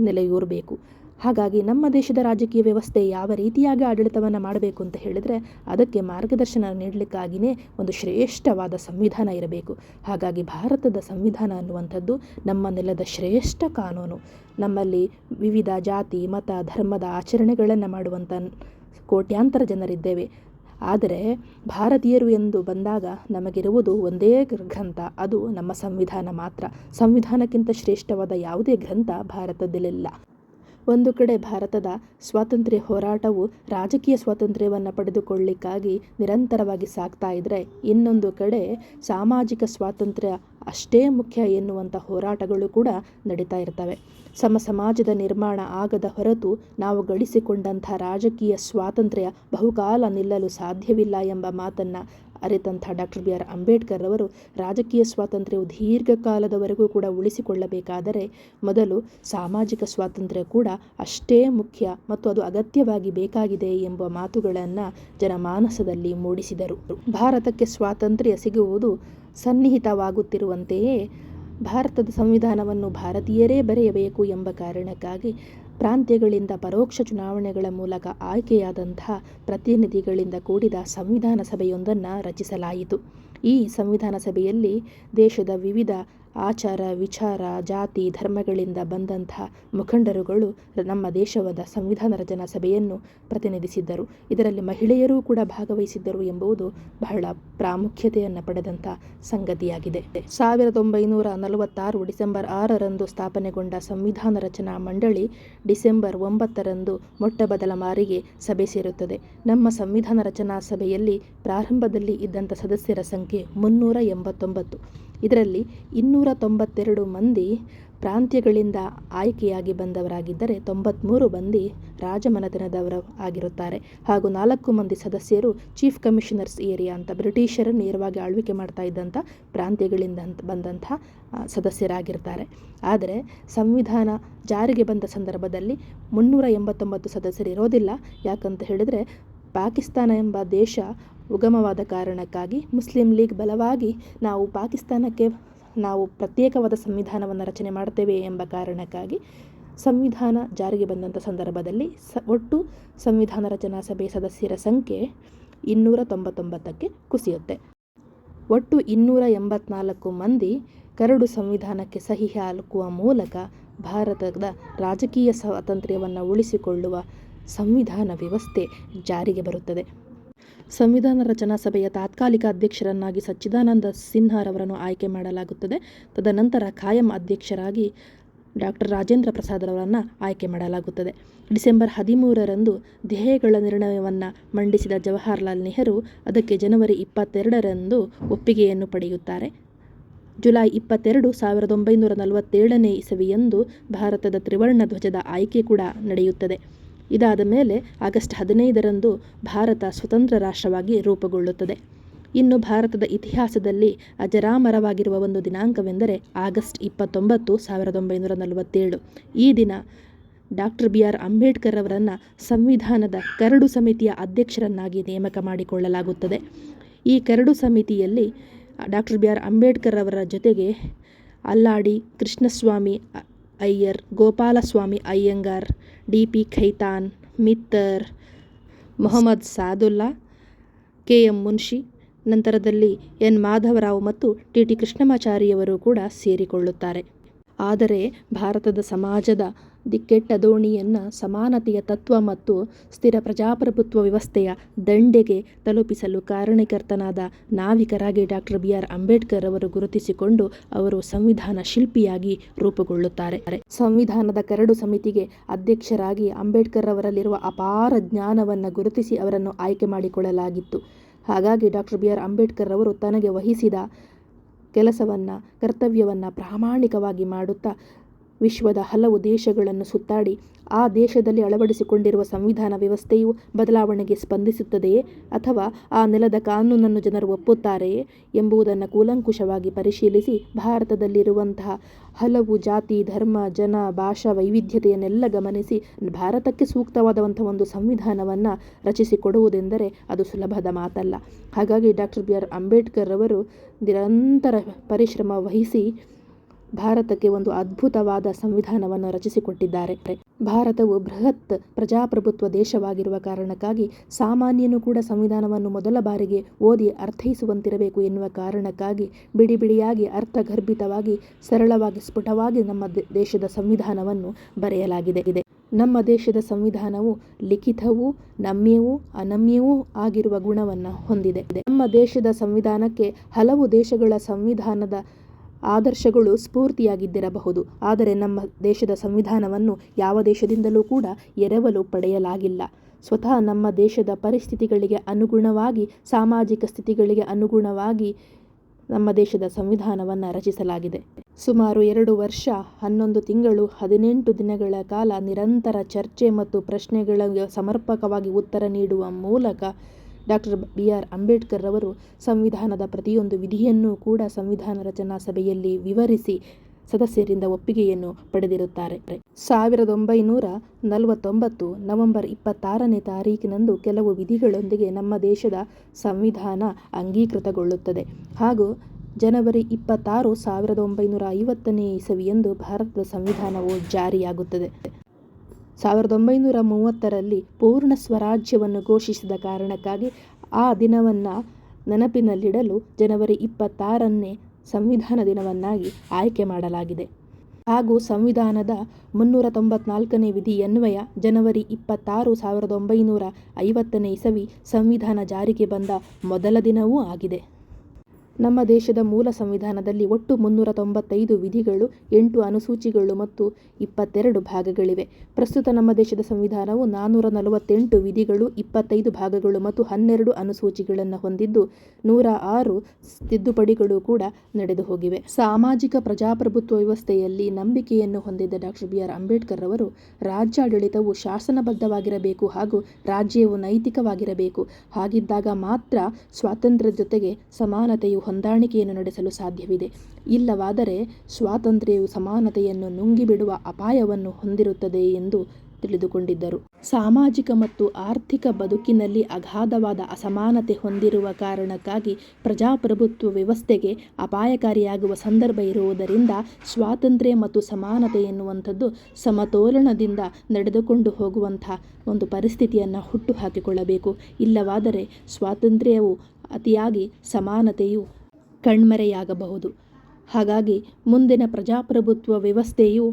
[SPEAKER 1] ನೆಲೆಯೂರಬೇಕು. ಹಾಗಾಗಿ ನಮ್ಮ ದೇಶದ ರಾಜಕೀಯ ವ್ಯವಸ್ಥೆ ಯಾವ ರೀತಿಯಾಗಿ ಆಡಳಿತವನ್ನು ಮಾಡಬೇಕು ಅಂತ ಹೇಳಿದರೆ ಅದಕ್ಕೆ ಮಾರ್ಗದರ್ಶನ ನೀಡಲಿಕ್ಕಾಗಿಯೇ ಒಂದು ಶ್ರೇಷ್ಠವಾದ ಸಂವಿಧಾನ ಇರಬೇಕು. ಹಾಗಾಗಿ ಭಾರತದ ಸಂವಿಧಾನ ಅನ್ನುವಂಥದ್ದು ನಮ್ಮ ನೆಲದ ಶ್ರೇಷ್ಠ ಕಾನೂನು. ನಮ್ಮಲ್ಲಿ ವಿವಿಧ ಜಾತಿ, ಮತ, ಧರ್ಮದ ಆಚರಣೆಗಳನ್ನು ಮಾಡುವಂಥ ಕೋಟ್ಯಾಂತರ ಜನರಿದ್ದೇವೆ. ಆದರೆ ಭಾರತೀಯರು ಎಂದು ಬಂದಾಗ ನಮಗಿರುವುದು ಒಂದೇ ಗ್ರಂಥ. ಅದು ನಮ್ಮ ಸಂವಿಧಾನ ಮಾತ್ರ. ಸಂವಿಧಾನಕ್ಕಿಂತ ಶ್ರೇಷ್ಠವಾದ ಯಾವುದೇ ಗ್ರಂಥ ಭಾರತದಲ್ಲಿಲ್ಲ. ಒಂದು ಕಡೆ ಭಾರತದ ಸ್ವಾತಂತ್ರ್ಯ ಹೋರಾಟವು ರಾಜಕೀಯ ಸ್ವಾತಂತ್ರ್ಯವನ್ನು ಪಡೆದುಕೊಳ್ಳಿಕ್ಕಾಗಿ ನಿರಂತರವಾಗಿ ಸಾಗ್ತಾ ಇದ್ದರೆ ಇನ್ನೊಂದು ಕಡೆ ಸಾಮಾಜಿಕ ಸ್ವಾತಂತ್ರ್ಯ ಅಷ್ಟೇ ಮುಖ್ಯ ಎನ್ನುವಂಥ ಹೋರಾಟಗಳು ಕೂಡ ನಡೀತಾ ಇರ್ತವೆ. ಸಮ ಸಮಾಜದ ನಿರ್ಮಾಣ ಆಗದ ಹೊರತು ನಾವು ಗಳಿಸಿಕೊಂಡಂಥ ರಾಜಕೀಯ ಸ್ವಾತಂತ್ರ್ಯ ಬಹುಕಾಲ ನಿಲ್ಲಲು ಸಾಧ್ಯವಿಲ್ಲ ಎಂಬ ಮಾತನ್ನು ಅರಿತಂಥ ಡಾಕ್ಟರ್ ಬಿ ಆರ್ ಅಂಬೇಡ್ಕರ್ ಅವರು ರಾಜಕೀಯ ಸ್ವಾತಂತ್ರ್ಯವು ದೀರ್ಘಕಾಲದವರೆಗೂ ಕೂಡ ಉಳಿಸಿಕೊಳ್ಳಬೇಕಾದರೆ ಮೊದಲು ಸಾಮಾಜಿಕ ಸ್ವಾತಂತ್ರ್ಯ ಕೂಡ ಅಷ್ಟೇ ಮುಖ್ಯ ಮತ್ತು ಅದು ಅಗತ್ಯವಾಗಿ ಬೇಕಾಗಿದೆ ಎಂಬ ಮಾತುಗಳನ್ನು ಜನಮಾನಸದಲ್ಲಿ ಮೂಡಿಸಿದರು. ಭಾರತಕ್ಕೆ ಸ್ವಾತಂತ್ರ್ಯ ಸಿಗುವುದು ಸನ್ನಿಹಿತವಾಗುತ್ತಿರುವಂತೆಯೇ ಭಾರತದ ಸಂವಿಧಾನವನ್ನು ಭಾರತೀಯರೇ ಬರೆಯಬೇಕು ಎಂಬ ಕಾರಣಕ್ಕಾಗಿ ಪ್ರಾಂತ್ಯಗಳಿಂದ ಪರೋಕ್ಷ ಚುನಾವಣೆಗಳ ಮೂಲಕ ಆಯ್ಕೆಯಾದಂತಹ ಪ್ರತಿನಿಧಿಗಳಿಂದ ಕೂಡಿದ ಸಂವಿಧಾನ ಸಭೆಯೊಂದನ್ನು ರಚಿಸಲಾಯಿತು. ಈ ಸಂವಿಧಾನ ಸಭೆಯಲ್ಲಿ ದೇಶದ ವಿವಿಧ ಆಚಾರ, ವಿಚಾರ, ಜಾತಿ, ಧರ್ಮಗಳಿಂದ ಬಂದಂತಹ ಮುಖಂಡರುಗಳು ನಮ್ಮ ದೇಶವಾದ ಸಂವಿಧಾನ ರಚನಾ ಸಭೆಯನ್ನು ಪ್ರತಿನಿಧಿಸಿದ್ದರು. ಇದರಲ್ಲಿ ಮಹಿಳೆಯರೂ ಕೂಡ ಭಾಗವಹಿಸಿದ್ದರು ಎಂಬುದು ಬಹಳ ಪ್ರಾಮುಖ್ಯತೆಯನ್ನು ಪಡೆದಂಥ ಸಂಗತಿಯಾಗಿದೆ. ಸಾವಿರದ ಒಂಬೈನೂರ ನಲವತ್ತಾರು ಡಿಸೆಂಬರ್ ಆರರಂದು ಸ್ಥಾಪನೆಗೊಂಡ ಸಂವಿಧಾನ ರಚನಾ ಮಂಡಳಿ ಡಿಸೆಂಬರ್ ಒಂಬತ್ತರಂದು ಮೊಟ್ಟಬದಲ ಮಾರಿಗೆ ಸಭೆ ಸೇರುತ್ತದೆ. ನಮ್ಮ ಸಂವಿಧಾನ ರಚನಾ ಸಭೆಯಲ್ಲಿ ಪ್ರಾರಂಭದಲ್ಲಿ ಇದ್ದಂಥ ಸದಸ್ಯರ ಸಂಖ್ಯೆ ಮುನ್ನೂರ ಎಂಬತ್ತೊಂಬತ್ತು. ಇದರಲ್ಲಿ ಇನ್ನೂರ ತೊಂಬತ್ತೆರಡು ಮಂದಿ ಪ್ರಾಂತ್ಯಗಳಿಂದ ಆಯ್ಕೆಯಾಗಿ ಬಂದವರಾಗಿದ್ದರೆ ತೊಂಬತ್ತ್ಮೂರು ಮಂದಿ ರಾಜಮನೆತನದವರು ಆಗಿರುತ್ತಾರೆ. ಹಾಗೂ ನಾಲ್ಕು ಮಂದಿ ಸದಸ್ಯರು ಚೀಫ್ ಕಮಿಷನರ್ಸ್ ಏರಿಯಾ ಅಂತ ಬ್ರಿಟಿಷರು ನೇರವಾಗಿ ಆಳ್ವಿಕೆ ಮಾಡ್ತಾ ಇದ್ದಂಥ ಪ್ರಾಂತ್ಯಗಳಿಂದ ಬಂದಂಥ ಸದಸ್ಯರಾಗಿರ್ತಾರೆ. ಆದರೆ ಸಂವಿಧಾನ ಜಾರಿಗೆ ಬಂದ ಸಂದರ್ಭದಲ್ಲಿ ಮುನ್ನೂರ ಎಂಬತ್ತೊಂಬತ್ತು ಸದಸ್ಯರು ಇರೋದಿಲ್ಲ. ಯಾಕಂತ ಹೇಳಿದರೆ ಪಾಕಿಸ್ತಾನ ಎಂಬ ದೇಶ ಉಗಮವಾದ ಕಾರಣಕ್ಕಾಗಿ ಮುಸ್ಲಿಂ ಲೀಗ್ ಬಲವಾಗಿ ನಾವು ಪಾಕಿಸ್ತಾನಕ್ಕೆ ನಾವು ಪ್ರತ್ಯೇಕವಾದ ಸಂವಿಧಾನವನ್ನು ರಚನೆ ಮಾಡ್ತೇವೆ ಎಂಬ ಕಾರಣಕ್ಕಾಗಿ ಸಂವಿಧಾನ ಜಾರಿಗೆ ಬಂದಂಥ ಸಂದರ್ಭದಲ್ಲಿ ಸ ಒಟ್ಟು ಸಂವಿಧಾನ ರಚನಾ ಸಭೆ ಸದಸ್ಯರ ಸಂಖ್ಯೆ ಇನ್ನೂರ ತೊಂಬತ್ತೊಂಬತ್ತಕ್ಕೆ ಕುಸಿಯುತ್ತೆ. ಒಟ್ಟು ಇನ್ನೂರ ಎಂಬತ್ನಾಲ್ಕು ಮಂದಿ ಕರಡು ಸಂವಿಧಾನಕ್ಕೆ ಸಹಿ ಹಾಕುವ ಮೂಲಕ ಭಾರತದ ರಾಜಕೀಯ ಸ್ವಾತಂತ್ರ್ಯವನ್ನು ಉಳಿಸಿಕೊಳ್ಳುವ ಸಂವಿಧಾನ ವ್ಯವಸ್ಥೆ ಜಾರಿಗೆ ಬರುತ್ತದೆ. ಸಂವಿಧಾನ ರಚನಾ ಸಭೆಯ ತಾತ್ಕಾಲಿಕ ಅಧ್ಯಕ್ಷರನ್ನಾಗಿ ಸಚ್ಚಿದಾನಂದ ಸಿನ್ಹಾರವರನ್ನು ಆಯ್ಕೆ ಮಾಡಲಾಗುತ್ತದೆ. ತದನಂತರ ಕಾಯಂ ಅಧ್ಯಕ್ಷರಾಗಿ ಡಾಕ್ಟರ್ ರಾಜೇಂದ್ರ ಪ್ರಸಾದರವರನ್ನು ಆಯ್ಕೆ ಮಾಡಲಾಗುತ್ತದೆ. ಡಿಸೆಂಬರ್ ಹದಿಮೂರರಂದು ಧ್ಯೇಯಗಳ ನಿರ್ಣಯವನ್ನು ಮಂಡಿಸಿದ ಜವಾಹರ್ಲಾಲ್ ನೆಹರು ಅದಕ್ಕೆ ಜನವರಿ ಇಪ್ಪತ್ತೆರಡರಂದು ಒಪ್ಪಿಗೆಯನ್ನು ಪಡೆಯುತ್ತಾರೆ. ಜುಲೈ ಇಪ್ಪತ್ತೆರಡು ಸಾವಿರದ ಒಂಬೈನೂರ ನಲವತ್ತೇಳನೇ ಇಸವಿಯಂದು ಭಾರತದ ತ್ರಿವರ್ಣ ಧ್ವಜದ ಆಯ್ಕೆ ಕೂಡ ನಡೆಯುತ್ತದೆ. ಇದಾದ ಮೇಲೆ ಆಗಸ್ಟ್ ಹದಿನೈದರಂದು ಭಾರತ ಸ್ವತಂತ್ರ ರಾಷ್ಟ್ರವಾಗಿ ರೂಪುಗೊಳ್ಳುತ್ತದೆ. ಇನ್ನು ಭಾರತದ ಇತಿಹಾಸದಲ್ಲಿ ಅಜರಾಮರವಾಗಿರುವ ಒಂದು ದಿನಾಂಕವೆಂದರೆ ಆಗಸ್ಟ್ ಇಪ್ಪತ್ತೊಂಬತ್ತು, ಸಾವಿರದ ಒಂಬೈನೂರ ನಲವತ್ತೇಳು. ಈ ದಿನ ಡಾಕ್ಟರ್ ಬಿ ಆರ್ ಅಂಬೇಡ್ಕರ್ ಅವರನ್ನು ಸಂವಿಧಾನದ ಕರಡು ಸಮಿತಿಯ ಅಧ್ಯಕ್ಷರನ್ನಾಗಿ ನೇಮಕ ಮಾಡಿಕೊಳ್ಳಲಾಗುತ್ತದೆ. ಈ ಕರಡು ಸಮಿತಿಯಲ್ಲಿ ಡಾಕ್ಟರ್ ಬಿ ಆರ್ ಅಂಬೇಡ್ಕರ್ ಅವರ ಜೊತೆಗೆ Alladi Krishnaswamy Iyer, Gopalaswami Ayyangar D P Khaitan, Mitter, Mohammad Saadulla, K M Munshi, ನಂತರದಲ್ಲಿ ಎನ್ ಮಾಧವರಾವ್ ಮತ್ತು ಟಿ ಟಿ ಕೃಷ್ಣಮಾಚಾರಿಯವರು ಕೂಡ ಸೇರಿಕೊಳ್ಳುತ್ತಾರೆ. ಆದರೆ ಭಾರತದ ಸಮಾಜದ ದಿಕ್ಕೆಟ್ಟ ದೋಣಿಯನ್ನು ಸಮಾನತೆಯ ತತ್ವ ಮತ್ತು ಸ್ಥಿರ ಪ್ರಜಾಪ್ರಭುತ್ವ ವ್ಯವಸ್ಥೆಯ ದಂಡೆಗೆ ತಲುಪಿಸಲು ಕಾರಣಕರ್ತನಾದ ನಾವಿಕರಾಗಿ ಡಾಕ್ಟರ್ ಬಿ ಆರ್ ಅಂಬೇಡ್ಕರ್ ಅವರು ಗುರುತಿಸಿಕೊಂಡು ಅವರು ಸಂವಿಧಾನ ಶಿಲ್ಪಿಯಾಗಿ ರೂಪುಗೊಳ್ಳುತ್ತಾರೆ. ಸಂವಿಧಾನದ ಕರಡು ಸಮಿತಿಗೆ ಅಧ್ಯಕ್ಷರಾಗಿ ಅಂಬೇಡ್ಕರ್ ಅವರಲ್ಲಿರುವ ಅಪಾರ ಜ್ಞಾನವನ್ನು ಗುರುತಿಸಿ ಅವರನ್ನು ಆಯ್ಕೆ ಮಾಡಿಕೊಳ್ಳಲಾಗಿತ್ತು. ಹಾಗಾಗಿ ಡಾಕ್ಟರ್ ಬಿ ಆರ್ ಅಂಬೇಡ್ಕರ್ ಅವರು ತನಗೆ ವಹಿಸಿದ ಕೆಲಸವನ್ನು, ಕರ್ತವ್ಯವನ್ನು ಪ್ರಾಮಾಣಿಕವಾಗಿ ಮಾಡುತ್ತಾ ವಿಶ್ವದ ಹಲವು ದೇಶಗಳನ್ನು ಸುತ್ತಾಡಿ, ಆ ದೇಶದಲ್ಲಿ ಅಳವಡಿಸಿಕೊಂಡಿರುವ ಸಂವಿಧಾನ ವ್ಯವಸ್ಥೆಯು ಬದಲಾವಣೆಗೆ ಸ್ಪಂದಿಸುತ್ತದೆಯೇ ಅಥವಾ ಆ ನೆಲದ ಕಾನೂನನ್ನು ಜನರು ಒಪ್ಪುತ್ತಾರೆಯೇ ಎಂಬುದನ್ನು ಕೂಲಂಕುಷವಾಗಿ ಪರಿಶೀಲಿಸಿ ಭಾರತದಲ್ಲಿರುವಂತಹ ಹಲವು ಜಾತಿ, ಧರ್ಮ, ಜನ, ಭಾಷಾ ವೈವಿಧ್ಯತೆಯನ್ನೆಲ್ಲ ಗಮನಿಸಿ ಭಾರತಕ್ಕೆ ಸೂಕ್ತವಾದಂಥ ಒಂದು ಸಂವಿಧಾನವನ್ನು ರಚಿಸಿಕೊಡುವುದೆಂದರೆ ಅದು ಸುಲಭದ ಮಾತಲ್ಲ. ಹಾಗಾಗಿ ಡಾಕ್ಟರ್ ಬಿ ಆರ್ ಅಂಬೇಡ್ಕರ್ ಅವರು ನಿರಂತರ ಪರಿಶ್ರಮ ವಹಿಸಿ ಭಾರತಕ್ಕೆ ಒಂದು ಅದ್ಭುತವಾದ ಸಂವಿಧಾನವನ್ನು ರಚಿಸಿಕೊಟ್ಟಿದ್ದಾರೆ. ಭಾರತವು ಬೃಹತ್ ಪ್ರಜಾಪ್ರಭುತ್ವ ದೇಶವಾಗಿರುವ ಕಾರಣಕ್ಕಾಗಿ ಸಾಮಾನ್ಯನು ಕೂಡ ಸಂವಿಧಾನವನ್ನು ಮೊದಲ ಬಾರಿಗೆ ಓದಿ ಅರ್ಥೈಸುವಂತಿರಬೇಕು ಎನ್ನುವ ಕಾರಣಕ್ಕಾಗಿ ಬಿಡಿ ಬಿಡಿಯಾಗಿ ಅರ್ಥಗರ್ಭಿತವಾಗಿ, ಸರಳವಾಗಿ, ಸ್ಫುಟವಾಗಿ ನಮ್ಮ ದೇಶದ ಸಂವಿಧಾನವನ್ನು ಬರೆಯಲಾಗಿದೆ. ಇದೆ ನಮ್ಮ ದೇಶದ ಸಂವಿಧಾನವು ಲಿಖಿತವೂ, ನಮ್ಯವೂ, ಅನಮ್ಯವೂ ಆಗಿರುವ ಗುಣವನ್ನು ಹೊಂದಿದೆ. ನಮ್ಮ ದೇಶದ ಸಂವಿಧಾನಕ್ಕೆ ಹಲವು ದೇಶಗಳ ಸಂವಿಧಾನದ ಆದರ್ಶಗಳು ಸ್ಫೂರ್ತಿಯಾಗಿದ್ದಿರಬಹುದು. ಆದರೆ ನಮ್ಮ ದೇಶದ ಸಂವಿಧಾನವನ್ನು ಯಾವ ದೇಶದಿಂದಲೂ ಕೂಡ ಎರವಲು ಪಡೆಯಲಾಗಿಲ್ಲ. ಸ್ವತಃ ನಮ್ಮ ದೇಶದ ಪರಿಸ್ಥಿತಿಗಳಿಗೆ ಅನುಗುಣವಾಗಿ, ಸಾಮಾಜಿಕ ಸ್ಥಿತಿಗಳಿಗೆ ಅನುಗುಣವಾಗಿ ನಮ್ಮ ದೇಶದ ಸಂವಿಧಾನವನ್ನು ರಚಿಸಲಾಗಿದೆ. ಸುಮಾರು ಎರಡು ವರ್ಷ, ಹನ್ನೊಂದು ತಿಂಗಳು, ಹದಿನೆಂಟು ದಿನಗಳ ಕಾಲ ನಿರಂತರ ಚರ್ಚೆ ಮತ್ತು ಪ್ರಶ್ನೆಗಳಿಗೆ ಸಮರ್ಪಕವಾಗಿ ಉತ್ತರ ನೀಡುವ ಮೂಲಕ ಡಾಕ್ಟರ್ ಬಿ ಆರ್ ಅಂಬೇಡ್ಕರ್ ಅವರು ಸಂವಿಧಾನದ ಪ್ರತಿಯೊಂದು ವಿಧಿಯನ್ನೂ ಕೂಡ ಸಂವಿಧಾನ ರಚನಾ ಸಭೆಯಲ್ಲಿ ವಿವರಿಸಿ ಸದಸ್ಯರಿಂದ ಒಪ್ಪಿಗೆಯನ್ನು ಪಡೆದಿರುತ್ತಾರೆ. ಸಾವಿರದ ಒಂಬೈನೂರ ನಲವತ್ತೊಂಬತ್ತು ನವೆಂಬರ್ ಇಪ್ಪತ್ತಾರನೇ ತಾರೀಕಿನಂದು ಕೆಲವು ವಿಧಿಗಳೊಂದಿಗೆ ನಮ್ಮ ದೇಶದ ಸಂವಿಧಾನ ಅಂಗೀಕೃತಗೊಳ್ಳುತ್ತದೆ. ಹಾಗೂ ಜನವರಿ ಇಪ್ಪತ್ತಾರು ಸಾವಿರದ ಒಂಬೈನೂರ ಐವತ್ತನೇ ಇಸವಿಯಂದು ಭಾರತದ ಸಂವಿಧಾನವು ಜಾರಿಯಾಗುತ್ತದೆ. ಸಾವಿರದ ಒಂಬೈನೂರ ಮೂವತ್ತರಲ್ಲಿ ಪೂರ್ಣ ಸ್ವರಾಜ್ಯವನ್ನು ಘೋಷಿಸಿದ ಕಾರಣಕ್ಕಾಗಿ ಆ ದಿನವನ್ನು ನೆನಪಿನಲ್ಲಿಡಲು ಜನವರಿ ಇಪ್ಪತ್ತಾರನ್ನೇ ಸಂವಿಧಾನ ದಿನವನ್ನಾಗಿ ಆಯ್ಕೆ ಮಾಡಲಾಗಿದೆ. ಹಾಗೂ ಸಂವಿಧಾನದ ಮುನ್ನೂರ ತೊಂಬತ್ನಾಲ್ಕನೇ ವಿಧಿಯನ್ವಯ ಜನವರಿ ಇಪ್ಪತ್ತಾರು ಸಾವಿರದ ಒಂಬೈನೂರ ಐವತ್ತನೇ ಇಸವಿ ಸಂವಿಧಾನ ಜಾರಿಗೆ ಬಂದ ಮೊದಲ ದಿನವೂ ಆಗಿದೆ. ನಮ್ಮ ದೇಶದ ಮೂಲ ಸಂವಿಧಾನದಲ್ಲಿ ಒಟ್ಟು ಮುನ್ನೂರ ತೊಂಬತ್ತೈದು ವಿಧಿಗಳು, ಎಂಟು ಅನುಸೂಚಿಗಳು ಮತ್ತು ಇಪ್ಪತ್ತೆರಡು ಭಾಗಗಳಿವೆ. ಪ್ರಸ್ತುತ ನಮ್ಮ ದೇಶದ ಸಂವಿಧಾನವು ನಾನ್ನೂರ ನಲವತ್ತೆಂಟು ವಿಧಿಗಳು, ಇಪ್ಪತ್ತೈದು ಭಾಗಗಳು ಮತ್ತು ಹನ್ನೆರಡು ಅನುಸೂಚಿಗಳನ್ನು ಹೊಂದಿದ್ದು, ನೂರ ಆರು ತಿದ್ದುಪಡಿಗಳು ಕೂಡ ನಡೆದು ಹೋಗಿವೆ. ಸಾಮಾಜಿಕ ಪ್ರಜಾಪ್ರಭುತ್ವ ವ್ಯವಸ್ಥೆಯಲ್ಲಿ ನಂಬಿಕೆಯನ್ನು ಹೊಂದಿದ್ದ ಡಾಕ್ಟರ್ ಬಿ ಆರ್ ಅಂಬೇಡ್ಕರ್ ಅವರು ರಾಜ್ಯಾಡಳಿತವು ಶಾಸನಬದ್ಧವಾಗಿರಬೇಕು ಹಾಗೂ ರಾಜ್ಯವು ನೈತಿಕವಾಗಿರಬೇಕು. ಹಾಗಿದ್ದಾಗ ಮಾತ್ರ ಸ್ವಾತಂತ್ರ್ಯದ ಜೊತೆಗೆ ಸಮಾನತೆಯು ಹೊಂದಾಣಿಕೆಯನ್ನು ನಡೆಸಲು ಸಾಧ್ಯವಿದೆ. ಇಲ್ಲವಾದರೆ ಸ್ವಾತಂತ್ರ್ಯವು ಸಮಾನತೆಯನ್ನು ನುಂಗಿಬಿಡುವ ಅಪಾಯವನ್ನು ಹೊಂದಿರುತ್ತದೆ ಎಂದು ತಿಳಿದುಕೊಂಡಿದ್ದರು. ಸಾಮಾಜಿಕ ಮತ್ತು ಆರ್ಥಿಕ ಬದುಕಿನಲ್ಲಿ ಅಗಾಧವಾದ ಅಸಮಾನತೆ ಹೊಂದಿರುವ ಕಾರಣಕ್ಕಾಗಿ ಪ್ರಜಾಪ್ರಭುತ್ವ ವ್ಯವಸ್ಥೆಗೆ ಅಪಾಯಕಾರಿಯಾಗುವ ಸಂದರ್ಭ ಇರುವುದರಿಂದ ಸ್ವಾತಂತ್ರ್ಯ ಮತ್ತು ಸಮಾನತೆ ಎನ್ನುವಂಥದ್ದು ಸಮತೋಲನದಿಂದ ನಡೆದುಕೊಂಡು ಹೋಗುವಂಥ ಒಂದು ಪರಿಸ್ಥಿತಿಯನ್ನು ಹುಟ್ಟುಹಾಕಿಕೊಳ್ಳಬೇಕು ಇಲ್ಲವಾದರೆ ಸ್ವಾತಂತ್ರ್ಯವು ಅತಿಯಾಗಿ ಸಮಾನತೆಯು ಕಣ್ಮರೆಯಾಗಬಹುದು. ಹಾಗಾಗಿ ಮುಂದಿನ ಪ್ರಜಾಪ್ರಭುತ್ವ ವ್ಯವಸ್ಥೆಯು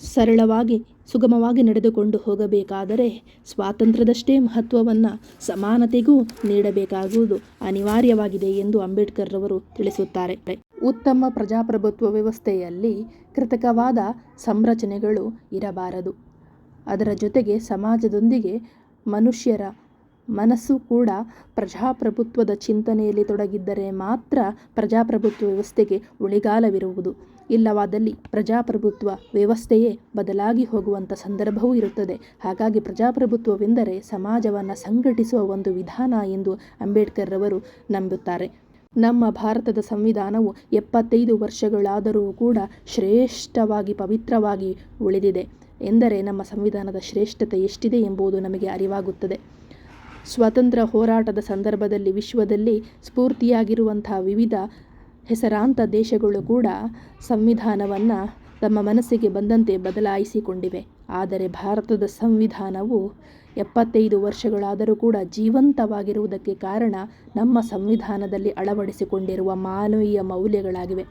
[SPEAKER 1] ಸರಳವಾಗಿ, ಸುಗಮವಾಗಿ ನಡೆದುಕೊಂಡು ಹೋಗಬೇಕಾದರೆ ಸ್ವಾತಂತ್ರ್ಯದಷ್ಟೇ ಮಹತ್ವವನ್ನು ಸಮಾನತೆಗೂ ನೀಡಬೇಕಾಗುವುದು ಅನಿವಾರ್ಯವಾಗಿದೆ ಎಂದು ಅಂಬೇಡ್ಕರ್ ರವರು ತಿಳಿಸುತ್ತಾರೆ. ಉತ್ತಮ ಪ್ರಜಾಪ್ರಭುತ್ವ ವ್ಯವಸ್ಥೆಯಲ್ಲಿ ಕೃತಕವಾದ ಸಂರಚನೆಗಳು ಇರಬಾರದು. ಅದರ ಜೊತೆಗೆ ಸಮಾಜದೊಂದಿಗೆ ಮನುಷ್ಯರ ಮನಸ್ಸು ಕೂಡ ಪ್ರಜಾಪ್ರಭುತ್ವದ ಚಿಂತನೆಯಲ್ಲಿ ತೊಡಗಿದ್ದರೆ ಮಾತ್ರ ಪ್ರಜಾಪ್ರಭುತ್ವ ವ್ಯವಸ್ಥೆಗೆ ಉಳಿಗಾಲವಿರುವುದು. ಇಲ್ಲವಾದಲ್ಲಿ ಪ್ರಜಾಪ್ರಭುತ್ವ ವ್ಯವಸ್ಥೆಯೇ ಬದಲಾಗಿ ಹೋಗುವಂಥ ಸಂದರ್ಭವೂ ಇರುತ್ತದೆ. ಹಾಗಾಗಿ ಪ್ರಜಾಪ್ರಭುತ್ವವೆಂದರೆ ಸಮಾಜವನ್ನು ಸಂಘಟಿಸುವ ಒಂದು ವಿಧಾನ ಎಂದು ಅಂಬೇಡ್ಕರ್ ರವರು ನಂಬುತ್ತಾರೆ. ನಮ್ಮ ಭಾರತದ ಸಂವಿಧಾನವು ಎಪ್ಪತ್ತೈದು ವರ್ಷಗಳಾದರೂ ಕೂಡ ಶ್ರೇಷ್ಠವಾಗಿ ಪವಿತ್ರವಾಗಿ ಉಳಿದಿದೆ. ಎಂದರೆ ನಮ್ಮ ಸಂವಿಧಾನದ ಶ್ರೇಷ್ಠತೆ ಎಷ್ಟಿದೆ ಎಂಬುದು ನಮಗೆ ಅರಿವಾಗುತ್ತದೆ. ಸ್ವಾತಂತ್ರ್ಯ ಹೋರಾಟದ ಸಂದರ್ಭದಲ್ಲಿ ವಿಶ್ವದಲ್ಲಿ ಸ್ಫೂರ್ತಿಯಾಗಿರುವಂಥ ವಿವಿಧ ಹೆಸರಾಂತ ದೇಶಗಳು ಕೂಡ ಸಂವಿಧಾನವನ್ನು ತಮ್ಮ ಮನಸ್ಸಿಗೆ ಬಂದಂತೆ ಬದಲಾಯಿಸಿಕೊಂಡಿವೆ. ಆದರೆ ಭಾರತದ ಸಂವಿಧಾನವು ಎಪ್ಪತ್ತೈದು ವರ್ಷಗಳಾದರೂ ಕೂಡ ಜೀವಂತವಾಗಿರುವುದಕ್ಕೆ ಕಾರಣ ನಮ್ಮ ಸಂವಿಧಾನದಲ್ಲಿ ಅಳವಡಿಸಿಕೊಂಡಿರುವ ಮಾನವೀಯ ಮೌಲ್ಯಗಳಾಗಿವೆ.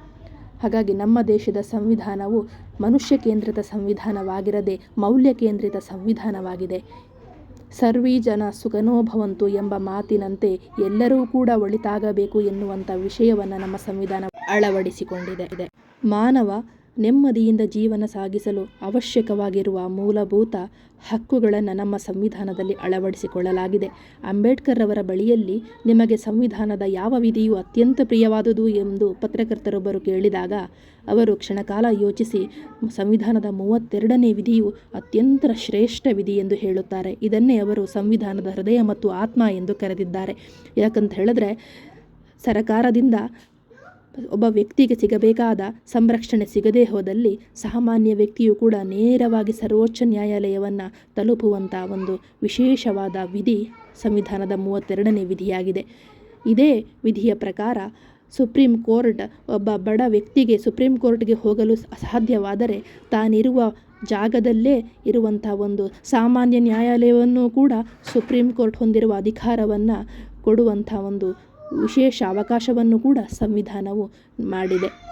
[SPEAKER 1] ಹಾಗಾಗಿ ನಮ್ಮ ದೇಶದ ಸಂವಿಧಾನವು ಮನುಷ್ಯ ಕೇಂದ್ರಿತ ಸಂವಿಧಾನವಾಗಿರದೆ ಮೌಲ್ಯ ಕೇಂದ್ರಿತ ಸಂವಿಧಾನವಾಗಿದೆ. ಸರ್ವೀ ಜನ ಸುಖನೋಭವಂತು ಎಂಬ ಮಾತಿನಂತೆ ಎಲ್ಲರೂ ಕೂಡ ಒಳಿತಾಗಬೇಕು ಎನ್ನುವಂಥ ವಿಷಯವನ್ನು ನಮ್ಮ ಸಂವಿಧಾನ ಅಳವಡಿಸಿಕೊಂಡಿದೆ. ಮಾನವ ನೆಮ್ಮದಿಯಿಂದ ಜೀವನ ಸಾಗಿಸಲು ಅವಶ್ಯಕವಾಗಿರುವ ಮೂಲಭೂತ ಹಕ್ಕುಗಳನ್ನು ನಮ್ಮ ಸಂವಿಧಾನದಲ್ಲಿ ಅಳವಡಿಸಿಕೊಳ್ಳಲಾಗಿದೆ. ಅಂಬೇಡ್ಕರ್ ಅವರ ಬಳಿಯಲ್ಲಿ ನಿಮಗೆ ಸಂವಿಧಾನದ ಯಾವ ವಿಧಿಯು ಅತ್ಯಂತ ಪ್ರಿಯವಾದುದು ಎಂದು ಪತ್ರಕರ್ತರೊಬ್ಬರು ಕೇಳಿದಾಗ, ಅವರು ಕ್ಷಣಕಾಲ ಯೋಚಿಸಿ, ಸಂವಿಧಾನದ ಮೂವತ್ತೆರಡನೇ ವಿಧಿಯು ಅತ್ಯಂತ ಶ್ರೇಷ್ಠ ವಿಧಿ ಎಂದು ಹೇಳುತ್ತಾರೆ. ಇದನ್ನೇ ಅವರು ಸಂವಿಧಾನದ ಹೃದಯ ಮತ್ತು ಆತ್ಮ ಎಂದು ಕರೆದಿದ್ದಾರೆ. ಯಾಕಂತ ಹೇಳಿದ್ರೆ, ಸರಕಾರದಿಂದ ಒಬ್ಬ ವ್ಯಕ್ತಿಗೆ ಸಿಗಬೇಕಾದ ಸಂರಕ್ಷಣೆ ಸಿಗದೇ ಹೋದಲ್ಲಿ ಸಾಮಾನ್ಯ ವ್ಯಕ್ತಿಯು ಕೂಡ ನೇರವಾಗಿ ಸರ್ವೋಚ್ಚ ನ್ಯಾಯಾಲಯವನ್ನು ತಲುಪುವಂಥ ಒಂದು ವಿಶೇಷವಾದ ವಿಧಿ ಸಂವಿಧಾನದ ಮೂವತ್ತೆರಡನೇ ವಿಧಿಯಾಗಿದೆ. ಇದೇ ವಿಧಿಯ ಪ್ರಕಾರ ಸುಪ್ರೀಂ ಕೋರ್ಟ್ ಒಬ್ಬ ಬಡ ವ್ಯಕ್ತಿಗೆ ಸುಪ್ರೀಂ ಕೋರ್ಟ್ಗೆ ಹೋಗಲು ಅಸಾಧ್ಯವಾದರೆ ತಾನಿರುವ ಜಾಗದಲ್ಲೇ ಇರುವಂಥ ಒಂದು ಸಾಮಾನ್ಯ ನ್ಯಾಯಾಲಯವನ್ನು ಕೂಡ ಸುಪ್ರೀಂ ಕೋರ್ಟ್ ಹೊಂದಿರುವ ಅಧಿಕಾರವನ್ನು ಕೊಡುವಂಥ ಒಂದು ವಿಶೇಷ ಅವಕಾಶವನ್ನು ಕೂಡ ಸಂವಿಧಾನವು ಮಾಡಿದೆ.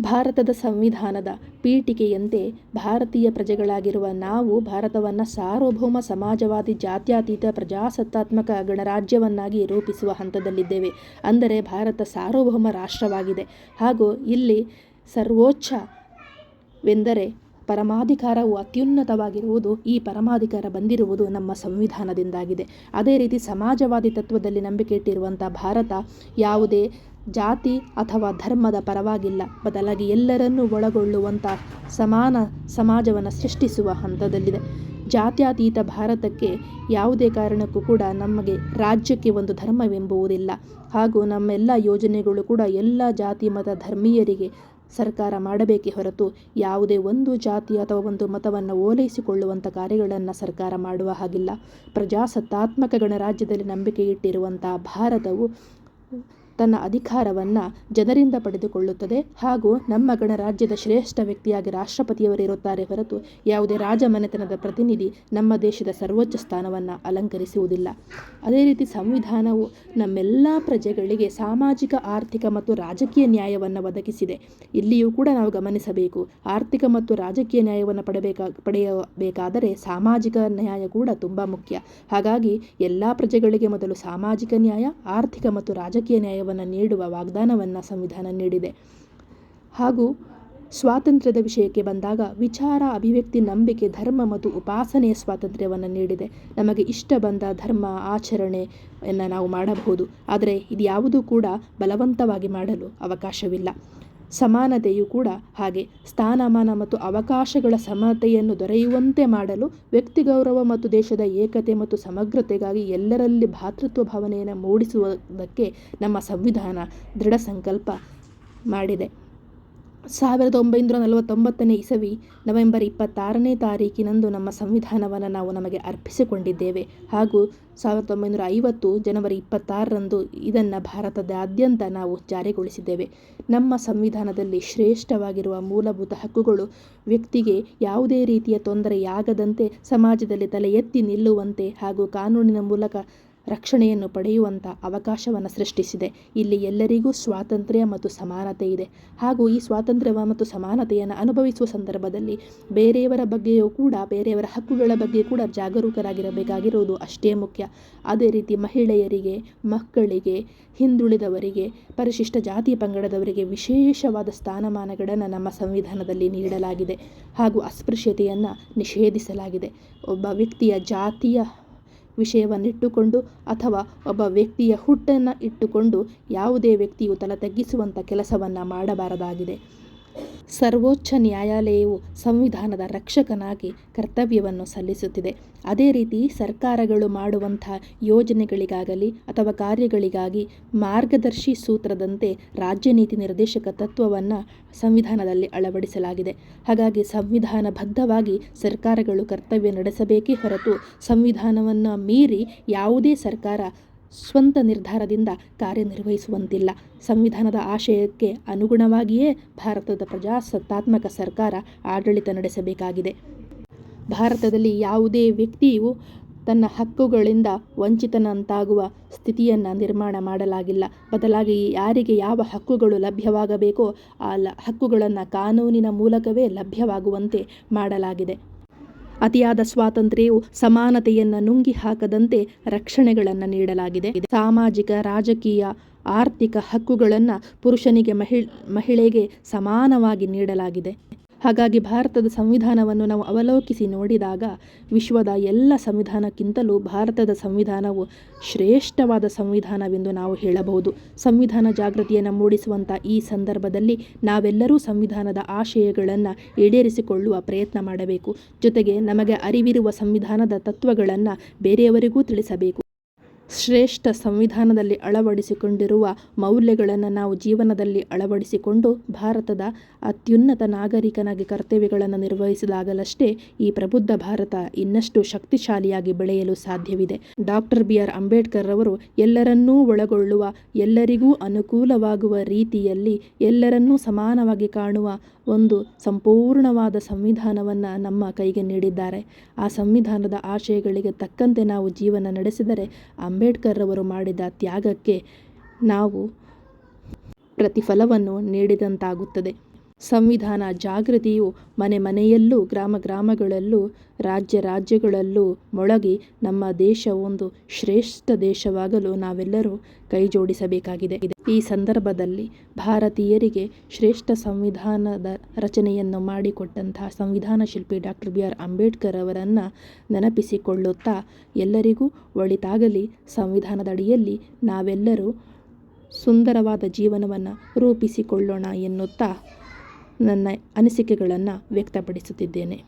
[SPEAKER 1] ಭಾರತದ ಸಂವಿಧಾನದ ಪೀಠಿಕೆಯಂತೆ ಭಾರತೀಯ ಪ್ರಜೆಗಳಾಗಿರುವ ನಾವು ಭಾರತವನ್ನು ಸಾರ್ವಭೌಮ ಸಮಾಜವಾದಿ ಜಾತ್ಯತೀತ ಪ್ರಜಾಸತ್ತಾತ್ಮಕ ಗಣರಾಜ್ಯವನ್ನಾಗಿ ರೂಪಿಸುವ ಹಂತದಲ್ಲಿದ್ದೇವೆ. ಅಂದರೆ ಭಾರತ ಸಾರ್ವಭೌಮ ರಾಷ್ಟ್ರವಾಗಿದೆ. ಹಾಗೂ ಇಲ್ಲಿ ಸರ್ವೋಚ್ಚವೆಂದರೆ ಪರಮಾಧಿಕಾರವು ಅತ್ಯುನ್ನತವಾಗಿರುವುದು ಈ ಪರಮಾಧಿಕಾರ ಬಂದಿರುವುದು ನಮ್ಮ ಸಂವಿಧಾನದಿಂದಾಗಿದೆ. ಅದೇ ರೀತಿ ಸಮಾಜವಾದಿ ತತ್ವದಲ್ಲಿ ನಂಬಿಕೆ ಇಟ್ಟಿರುವಂಥ ಭಾರತ ಯಾವುದೇ ಜಾತಿ ಅಥವಾ ಧರ್ಮದ ಪರವಾಗಿಲ್ಲ. ಬದಲಾಗಿ ಎಲ್ಲರನ್ನೂ ಒಳಗೊಳ್ಳುವಂಥ ಸಮಾನ ಸಮಾಜವನ್ನು ಸೃಷ್ಟಿಸುವ ಹಂತದಲ್ಲಿದೆ. ಜಾತ್ಯತೀತ ಭಾರತಕ್ಕೆ ಯಾವುದೇ ಕಾರಣಕ್ಕೂ ಕೂಡ ನಮಗೆ ರಾಜ್ಯಕ್ಕೆ ಒಂದು ಧರ್ಮವೆಂಬುವುದಿಲ್ಲ. ಹಾಗೂ ನಮ್ಮೆಲ್ಲ ಯೋಜನೆಗಳು ಕೂಡ ಎಲ್ಲ ಜಾತಿ, ಮತ, ಧರ್ಮೀಯರಿಗೆ ಸರ್ಕಾರ ಮಾಡಬೇಕೇ ಹೊರತು ಯಾವುದೇ ಒಂದು ಜಾತಿ ಅಥವಾ ಒಂದು ಮತವನ್ನು ಓಲೈಸಿಕೊಳ್ಳುವಂಥ ಕಾರ್ಯಗಳನ್ನು ಸರ್ಕಾರ ಮಾಡುವ ಹಾಗಿಲ್ಲ. ಪ್ರಜಾಸತ್ತಾತ್ಮಕ ಗಣರಾಜ್ಯದಲ್ಲಿ ನಂಬಿಕೆ ಇಟ್ಟಿರುವಂಥ ಭಾರತವು ತನ್ನ ಅಧಿಕಾರವನ್ನು ಜನರಿಂದ ಪಡೆದುಕೊಳ್ಳುತ್ತದೆ ಹಾಗೂ ನಮ್ಮ ಗಣರಾಜ್ಯದ ಶ್ರೇಷ್ಠ ವ್ಯಕ್ತಿಯಾಗಿ ರಾಷ್ಟ್ರಪತಿಯವರಿರುತ್ತಾರೆ ಹೊರತು ಯಾವುದೇ ರಾಜಮನೆತನದ ಪ್ರತಿನಿಧಿ ನಮ್ಮ ದೇಶದ ಸರ್ವೋಚ್ಚ ಸ್ಥಾನವನ್ನು ಅಲಂಕರಿಸುವುದಿಲ್ಲ. ಅದೇ ರೀತಿ ಸಂವಿಧಾನವು ನಮ್ಮೆಲ್ಲ ಪ್ರಜೆಗಳಿಗೆ ಸಾಮಾಜಿಕ, ಆರ್ಥಿಕ ಮತ್ತು ರಾಜಕೀಯ ನ್ಯಾಯವನ್ನು ಒದಗಿಸಿದೆ. ಇಲ್ಲಿಯೂ ಕೂಡ ನಾವು ಗಮನಿಸಬೇಕು. ಆರ್ಥಿಕ ಮತ್ತು ರಾಜಕೀಯ ನ್ಯಾಯವನ್ನು ಪಡೆಯಬೇಕಾ ಪಡೆಯಬೇಕಾದರೆ ಸಾಮಾಜಿಕ ನ್ಯಾಯ ಕೂಡ ತುಂಬ ಮುಖ್ಯ. ಹಾಗಾಗಿ ಎಲ್ಲ ಪ್ರಜೆಗಳಿಗೆ ಮೊದಲು ಸಾಮಾಜಿಕ ನ್ಯಾಯ, ಆರ್ಥಿಕ ಮತ್ತು ರಾಜಕೀಯ ನ್ಯಾಯ ನ್ಯಾಯವನ್ನು ನೀಡುವ ವಾಗ್ದಾನವನ್ನು ಸಂವಿಧಾನ ನೀಡಿದೆ. ಹಾಗೂ ಸ್ವಾತಂತ್ರ್ಯದ ವಿಷಯಕ್ಕೆ ಬಂದಾಗ ವಿಚಾರ, ಅಭಿವ್ಯಕ್ತಿ, ನಂಬಿಕೆ, ಧರ್ಮ ಮತ್ತು ಉಪಾಸನೆಯ ಸ್ವಾತಂತ್ರ್ಯವನ್ನು ನೀಡಿದೆ. ನಮಗೆ ಇಷ್ಟ ಬಂದ ಧರ್ಮ ಆಚರಣೆಯನ್ನು ನಾವು ಮಾಡಬಹುದು. ಆದರೆ ಇದ್ಯಾವುದೂ ಕೂಡ ಬಲವಂತವಾಗಿ ಮಾಡಲು ಅವಕಾಶವಿಲ್ಲ. ಸಮಾನತೆಯು ಕೂಡ ಹಾಗೆ. ಸ್ಥಾನಮಾನ ಮತ್ತು ಅವಕಾಶಗಳ ಸಮತೆಯನ್ನು ದೊರೆಯುವಂತೆ ಮಾಡಲು ವ್ಯಕ್ತಿ ಗೌರವ ಮತ್ತು ದೇಶದ ಏಕತೆ ಮತ್ತು ಸಮಗ್ರತೆಗಾಗಿ ಎಲ್ಲರಲ್ಲಿ ಭಾತೃತ್ವ ಭಾವನೆಯನ್ನು ಮೂಡಿಸುವುದಕ್ಕೆ ನಮ್ಮ ಸಂವಿಧಾನ ದೃಢ ಸಂಕಲ್ಪ ಮಾಡಿದೆ. ಸಾವಿರದ ಒಂಬೈನೂರ ನಲವತ್ತೊಂಬತ್ತನೇ ಇಸವಿ ನವೆಂಬರ್ ಇಪ್ಪತ್ತಾರನೇ ತಾರೀಕಿನಂದು ನಮ್ಮ ಸಂವಿಧಾನವನ್ನು ನಾವು ನಮಗೆ ಅರ್ಪಿಸಿಕೊಂಡಿದ್ದೇವೆ. ಹಾಗೂ ಸಾವಿರದ ಒಂಬೈನೂರ ಐವತ್ತು ಜನವರಿ ಇಪ್ಪತ್ತಾರರಂದು ಇದನ್ನು ಭಾರತದಾದ್ಯಂತ ನಾವು ಜಾರಿಗೊಳಿಸಿದ್ದೇವೆ. ನಮ್ಮ ಸಂವಿಧಾನದಲ್ಲಿ ಶ್ರೇಷ್ಠವಾಗಿರುವ ಮೂಲಭೂತ ಹಕ್ಕುಗಳು ವ್ಯಕ್ತಿಗೆ ಯಾವುದೇ ರೀತಿಯ ತೊಂದರೆಯಾಗದಂತೆ ಸಮಾಜದಲ್ಲಿ ತಲೆ ಎತ್ತಿ ನಿಲ್ಲುವಂತೆ ಹಾಗೂ ಕಾನೂನಿನ ಮೂಲಕ ರಕ್ಷಣೆಯನ್ನು ಪಡೆಯುವಂಥ ಅವಕಾಶವನ್ನು ಸೃಷ್ಟಿಸಿದೆ. ಇಲ್ಲಿ ಎಲ್ಲರಿಗೂ ಸ್ವಾತಂತ್ರ್ಯ ಮತ್ತು ಸಮಾನತೆ ಇದೆ. ಹಾಗೂ ಈ ಸ್ವಾತಂತ್ರ್ಯ ಮತ್ತು ಸಮಾನತೆಯನ್ನು ಅನುಭವಿಸುವ ಸಂದರ್ಭದಲ್ಲಿ ಬೇರೆಯವರ ಬಗ್ಗೆಯೂ ಕೂಡ, ಬೇರೆಯವರ ಹಕ್ಕುಗಳ ಬಗ್ಗೆ ಕೂಡ ಜಾಗರೂಕರಾಗಿರಬೇಕಾಗಿರುವುದು ಅಷ್ಟೇ ಮುಖ್ಯ. ಅದೇ ರೀತಿ ಮಹಿಳೆಯರಿಗೆ, ಮಕ್ಕಳಿಗೆ, ಹಿಂದುಳಿದವರಿಗೆ, ಪರಿಶಿಷ್ಟ ಜಾತಿ ಪಂಗಡದವರಿಗೆ ವಿಶೇಷವಾದ ಸ್ಥಾನಮಾನಗಳನ್ನು ನಮ್ಮ ಸಂವಿಧಾನದಲ್ಲಿ ನೀಡಲಾಗಿದೆ ಹಾಗೂ ಅಸ್ಪೃಶ್ಯತೆಯನ್ನು ನಿಷೇಧಿಸಲಾಗಿದೆ. ಒಬ್ಬ ವ್ಯಕ್ತಿಯ ಜಾತಿಯ ವಿಷಯವನ್ನಿಟ್ಟುಕೊಂಡು ಅಥವಾ ಒಬ್ಬ ವ್ಯಕ್ತಿಯ ಹುಟ್ಟನ್ನು ಇಟ್ಟುಕೊಂಡು ಯಾವುದೇ ವ್ಯಕ್ತಿಯು ತಲೆ ತಗ್ಗಿಸುವಂಥ ಕೆಲಸವನ್ನು ಮಾಡಬಾರದಾಗಿದೆ. ಸರ್ವೋಚ್ಚ ನ್ಯಾಯಾಲಯವು ಸಂವಿಧಾನದ ರಕ್ಷಕನಾಗಿ ಕರ್ತವ್ಯವನ್ನು ಸಲ್ಲಿಸುತ್ತಿದೆ. ಅದೇ ರೀತಿ ಸರ್ಕಾರಗಳು ಮಾಡುವಂಥ ಯೋಜನೆಗಳಿಗಾಗಲಿ ಅಥವಾ ಕಾರ್ಯಗಳಿಗಾಗಿ ಮಾರ್ಗದರ್ಶಿ ಸೂತ್ರದಂತೆ ರಾಜ್ಯ ನೀತಿ ನಿರ್ದೇಶಕ ತತ್ವವನ್ನು ಸಂವಿಧಾನದಲ್ಲಿ ಅಳವಡಿಸಲಾಗಿದೆ. ಹಾಗಾಗಿ ಸಂವಿಧಾನಬದ್ಧವಾಗಿ ಸರ್ಕಾರಗಳು ಕರ್ತವ್ಯ ನಡೆಸಬೇಕೇ ಹೊರತು ಸಂವಿಧಾನವನ್ನು ಮೀರಿ ಯಾವುದೇ ಸರ್ಕಾರ ಸ್ವಂತ ನಿರ್ಧಾರದಿಂದ ಕಾರ್ಯನಿರ್ವಹಿಸುವಂತಿಲ್ಲ. ಸಂವಿಧಾನದ ಆಶಯಕ್ಕೆ ಅನುಗುಣವಾಗಿಯೇ ಭಾರತದ ಪ್ರಜಾಸತ್ತಾತ್ಮಕ ಸರ್ಕಾರ ಆಡಳಿತ ನಡೆಸಬೇಕಾಗಿದೆ. ಭಾರತದಲ್ಲಿ ಯಾವುದೇ ವ್ಯಕ್ತಿಯು ತನ್ನ ಹಕ್ಕುಗಳಿಂದ ವಂಚಿತನಂತಾಗುವ ಸ್ಥಿತಿಯನ್ನು ನಿರ್ಮಾಣ ಮಾಡಲಾಗಿಲ್ಲ. ಬದಲಾಗಿ ಯಾರಿಗೆ ಯಾವ ಹಕ್ಕುಗಳು ಲಭ್ಯವಾಗಬೇಕೋ ಆ ಹಕ್ಕುಗಳನ್ನು ಕಾನೂನಿನ ಮೂಲಕವೇ ಲಭ್ಯವಾಗುವಂತೆ ಮಾಡಲಾಗಿದೆ. ಅತಿಯಾದ ಸ್ವಾತಂತ್ರ್ಯವು ಸಮಾನತೆಯನ್ನು ನುಂಗಿ ಹಾಕದಂತೆ ರಕ್ಷಣೆಗಳನ್ನು ನೀಡಲಾಗಿದೆ. ಸಾಮಾಜಿಕ, ರಾಜಕೀಯ, ಆರ್ಥಿಕ ಹಕ್ಕುಗಳನ್ನು ಪುರುಷನಿಗೆ ಮಹಿಳೆಗೆ ಸಮಾನವಾಗಿ ನೀಡಲಾಗಿದೆ. ಹಾಗಾಗಿ ಭಾರತದ ಸಂವಿಧಾನವನ್ನು ನಾವು ಅವಲೋಕಿಸಿ ನೋಡಿದಾಗ ವಿಶ್ವದ ಎಲ್ಲ ಸಂವಿಧಾನಕ್ಕಿಂತಲೂ ಭಾರತದ ಸಂವಿಧಾನವು ಶ್ರೇಷ್ಠವಾದ ಸಂವಿಧಾನವೆಂದು ನಾವು ಹೇಳಬಹುದು. ಸಂವಿಧಾನ ಜಾಗೃತಿಯನ್ನು ಮೂಡಿಸುವಂಥ ಈ ಸಂದರ್ಭದಲ್ಲಿ ನಾವೆಲ್ಲರೂ ಸಂವಿಧಾನದ ಆಶಯಗಳನ್ನು ಈಡೇರಿಸಿಕೊಳ್ಳುವ ಪ್ರಯತ್ನ ಮಾಡಬೇಕು. ಜೊತೆಗೆ ನಮಗೆ ಅರಿವಿರುವ ಸಂವಿಧಾನದ ತತ್ವಗಳನ್ನು ಬೇರೆಯವರಿಗೂ ತಿಳಿಸಬೇಕು. ಶ್ರೇಷ್ಠ ಸಂವಿಧಾನದಲ್ಲಿ ಅಳವಡಿಸಿಕೊಂಡಿರುವ ಮೌಲ್ಯಗಳನ್ನು ನಾವು ಜೀವನದಲ್ಲಿ ಅಳವಡಿಸಿಕೊಂಡು ಭಾರತದ ಅತ್ಯುನ್ನತ ನಾಗರಿಕನಾಗಿ ಕರ್ತವ್ಯಗಳನ್ನು ನಿರ್ವಹಿಸಿದಾಗಲಷ್ಟೇ ಈ ಪ್ರಬುದ್ಧ ಭಾರತ ಇನ್ನಷ್ಟು ಶಕ್ತಿಶಾಲಿಯಾಗಿ ಬೆಳೆಯಲು ಸಾಧ್ಯವಿದೆ. Doctor B. ಆರ್. ಅಂಬೇಡ್ಕರ್ ರವರು ಎಲ್ಲರನ್ನೂ ಒಳಗೊಳ್ಳುವ, ಎಲ್ಲರಿಗೂ ಅನುಕೂಲವಾಗುವ ರೀತಿಯಲ್ಲಿ ಎಲ್ಲರನ್ನೂ ಸಮಾನವಾಗಿ ಕಾಣುವ ಒಂದು ಸಂಪೂರ್ಣವಾದ ಸಂವಿಧಾನವನ್ನು ನಮ್ಮ ಕೈಗೆ ನೀಡಿದ್ದಾರೆ. ಆ ಸಂವಿಧಾನದ ಆಶಯಗಳಿಗೆ ತಕ್ಕಂತೆ ನಾವು ಜೀವನ ನಡೆಸಿದರೆ ಅಂಬೇಡ್ಕರ್ ರವರು ಮಾಡಿದ ತ್ಯಾಗಕ್ಕೆ ನಾವು ಪ್ರತಿಫಲವನ್ನು ನೀಡಿದಂತಾಗುತ್ತದೆ. ಸಂವಿಧಾನ ಜಾಗೃತಿಯು ಮನೆ ಮನೆಯಲ್ಲೂ ಗ್ರಾಮ ಗ್ರಾಮಗಳಲ್ಲೂ ರಾಜ್ಯ ರಾಜ್ಯಗಳಲ್ಲೂ ಮೊಳಗಿ ನಮ್ಮ ದೇಶ ಒಂದು ಶ್ರೇಷ್ಠ ದೇಶವಾಗಲು ನಾವೆಲ್ಲರೂ ಕೈಜೋಡಿಸಬೇಕಾಗಿದೆ. ಈ ಸಂದರ್ಭದಲ್ಲಿ ಭಾರತೀಯರಿಗೆ ಶ್ರೇಷ್ಠ ಸಂವಿಧಾನದ ರಚನೆಯನ್ನು ಮಾಡಿಕೊಟ್ಟಂತಹ ಸಂವಿಧಾನ ಶಿಲ್ಪಿ ಡಾಕ್ಟರ್ ಬಿ. ಆರ್. ಅಂಬೇಡ್ಕರ್ ಅವರನ್ನು ನೆನಪಿಸಿಕೊಳ್ಳುತ್ತಾ ಎಲ್ಲರಿಗೂ ಒಳಿತಾಗಲಿ, ಸಂವಿಧಾನದ ಅಡಿಯಲ್ಲಿ ನಾವೆಲ್ಲರೂ ಸುಂದರವಾದ ಜೀವನವನ್ನು ರೂಪಿಸಿಕೊಳ್ಳೋಣ ಎನ್ನುತ್ತಾ ನನ್ನ ಅನಿಸಿಕೆಗಳನ್ನು ವ್ಯಕ್ತಪಡಿಸುತ್ತಿದ್ದೇನೆ.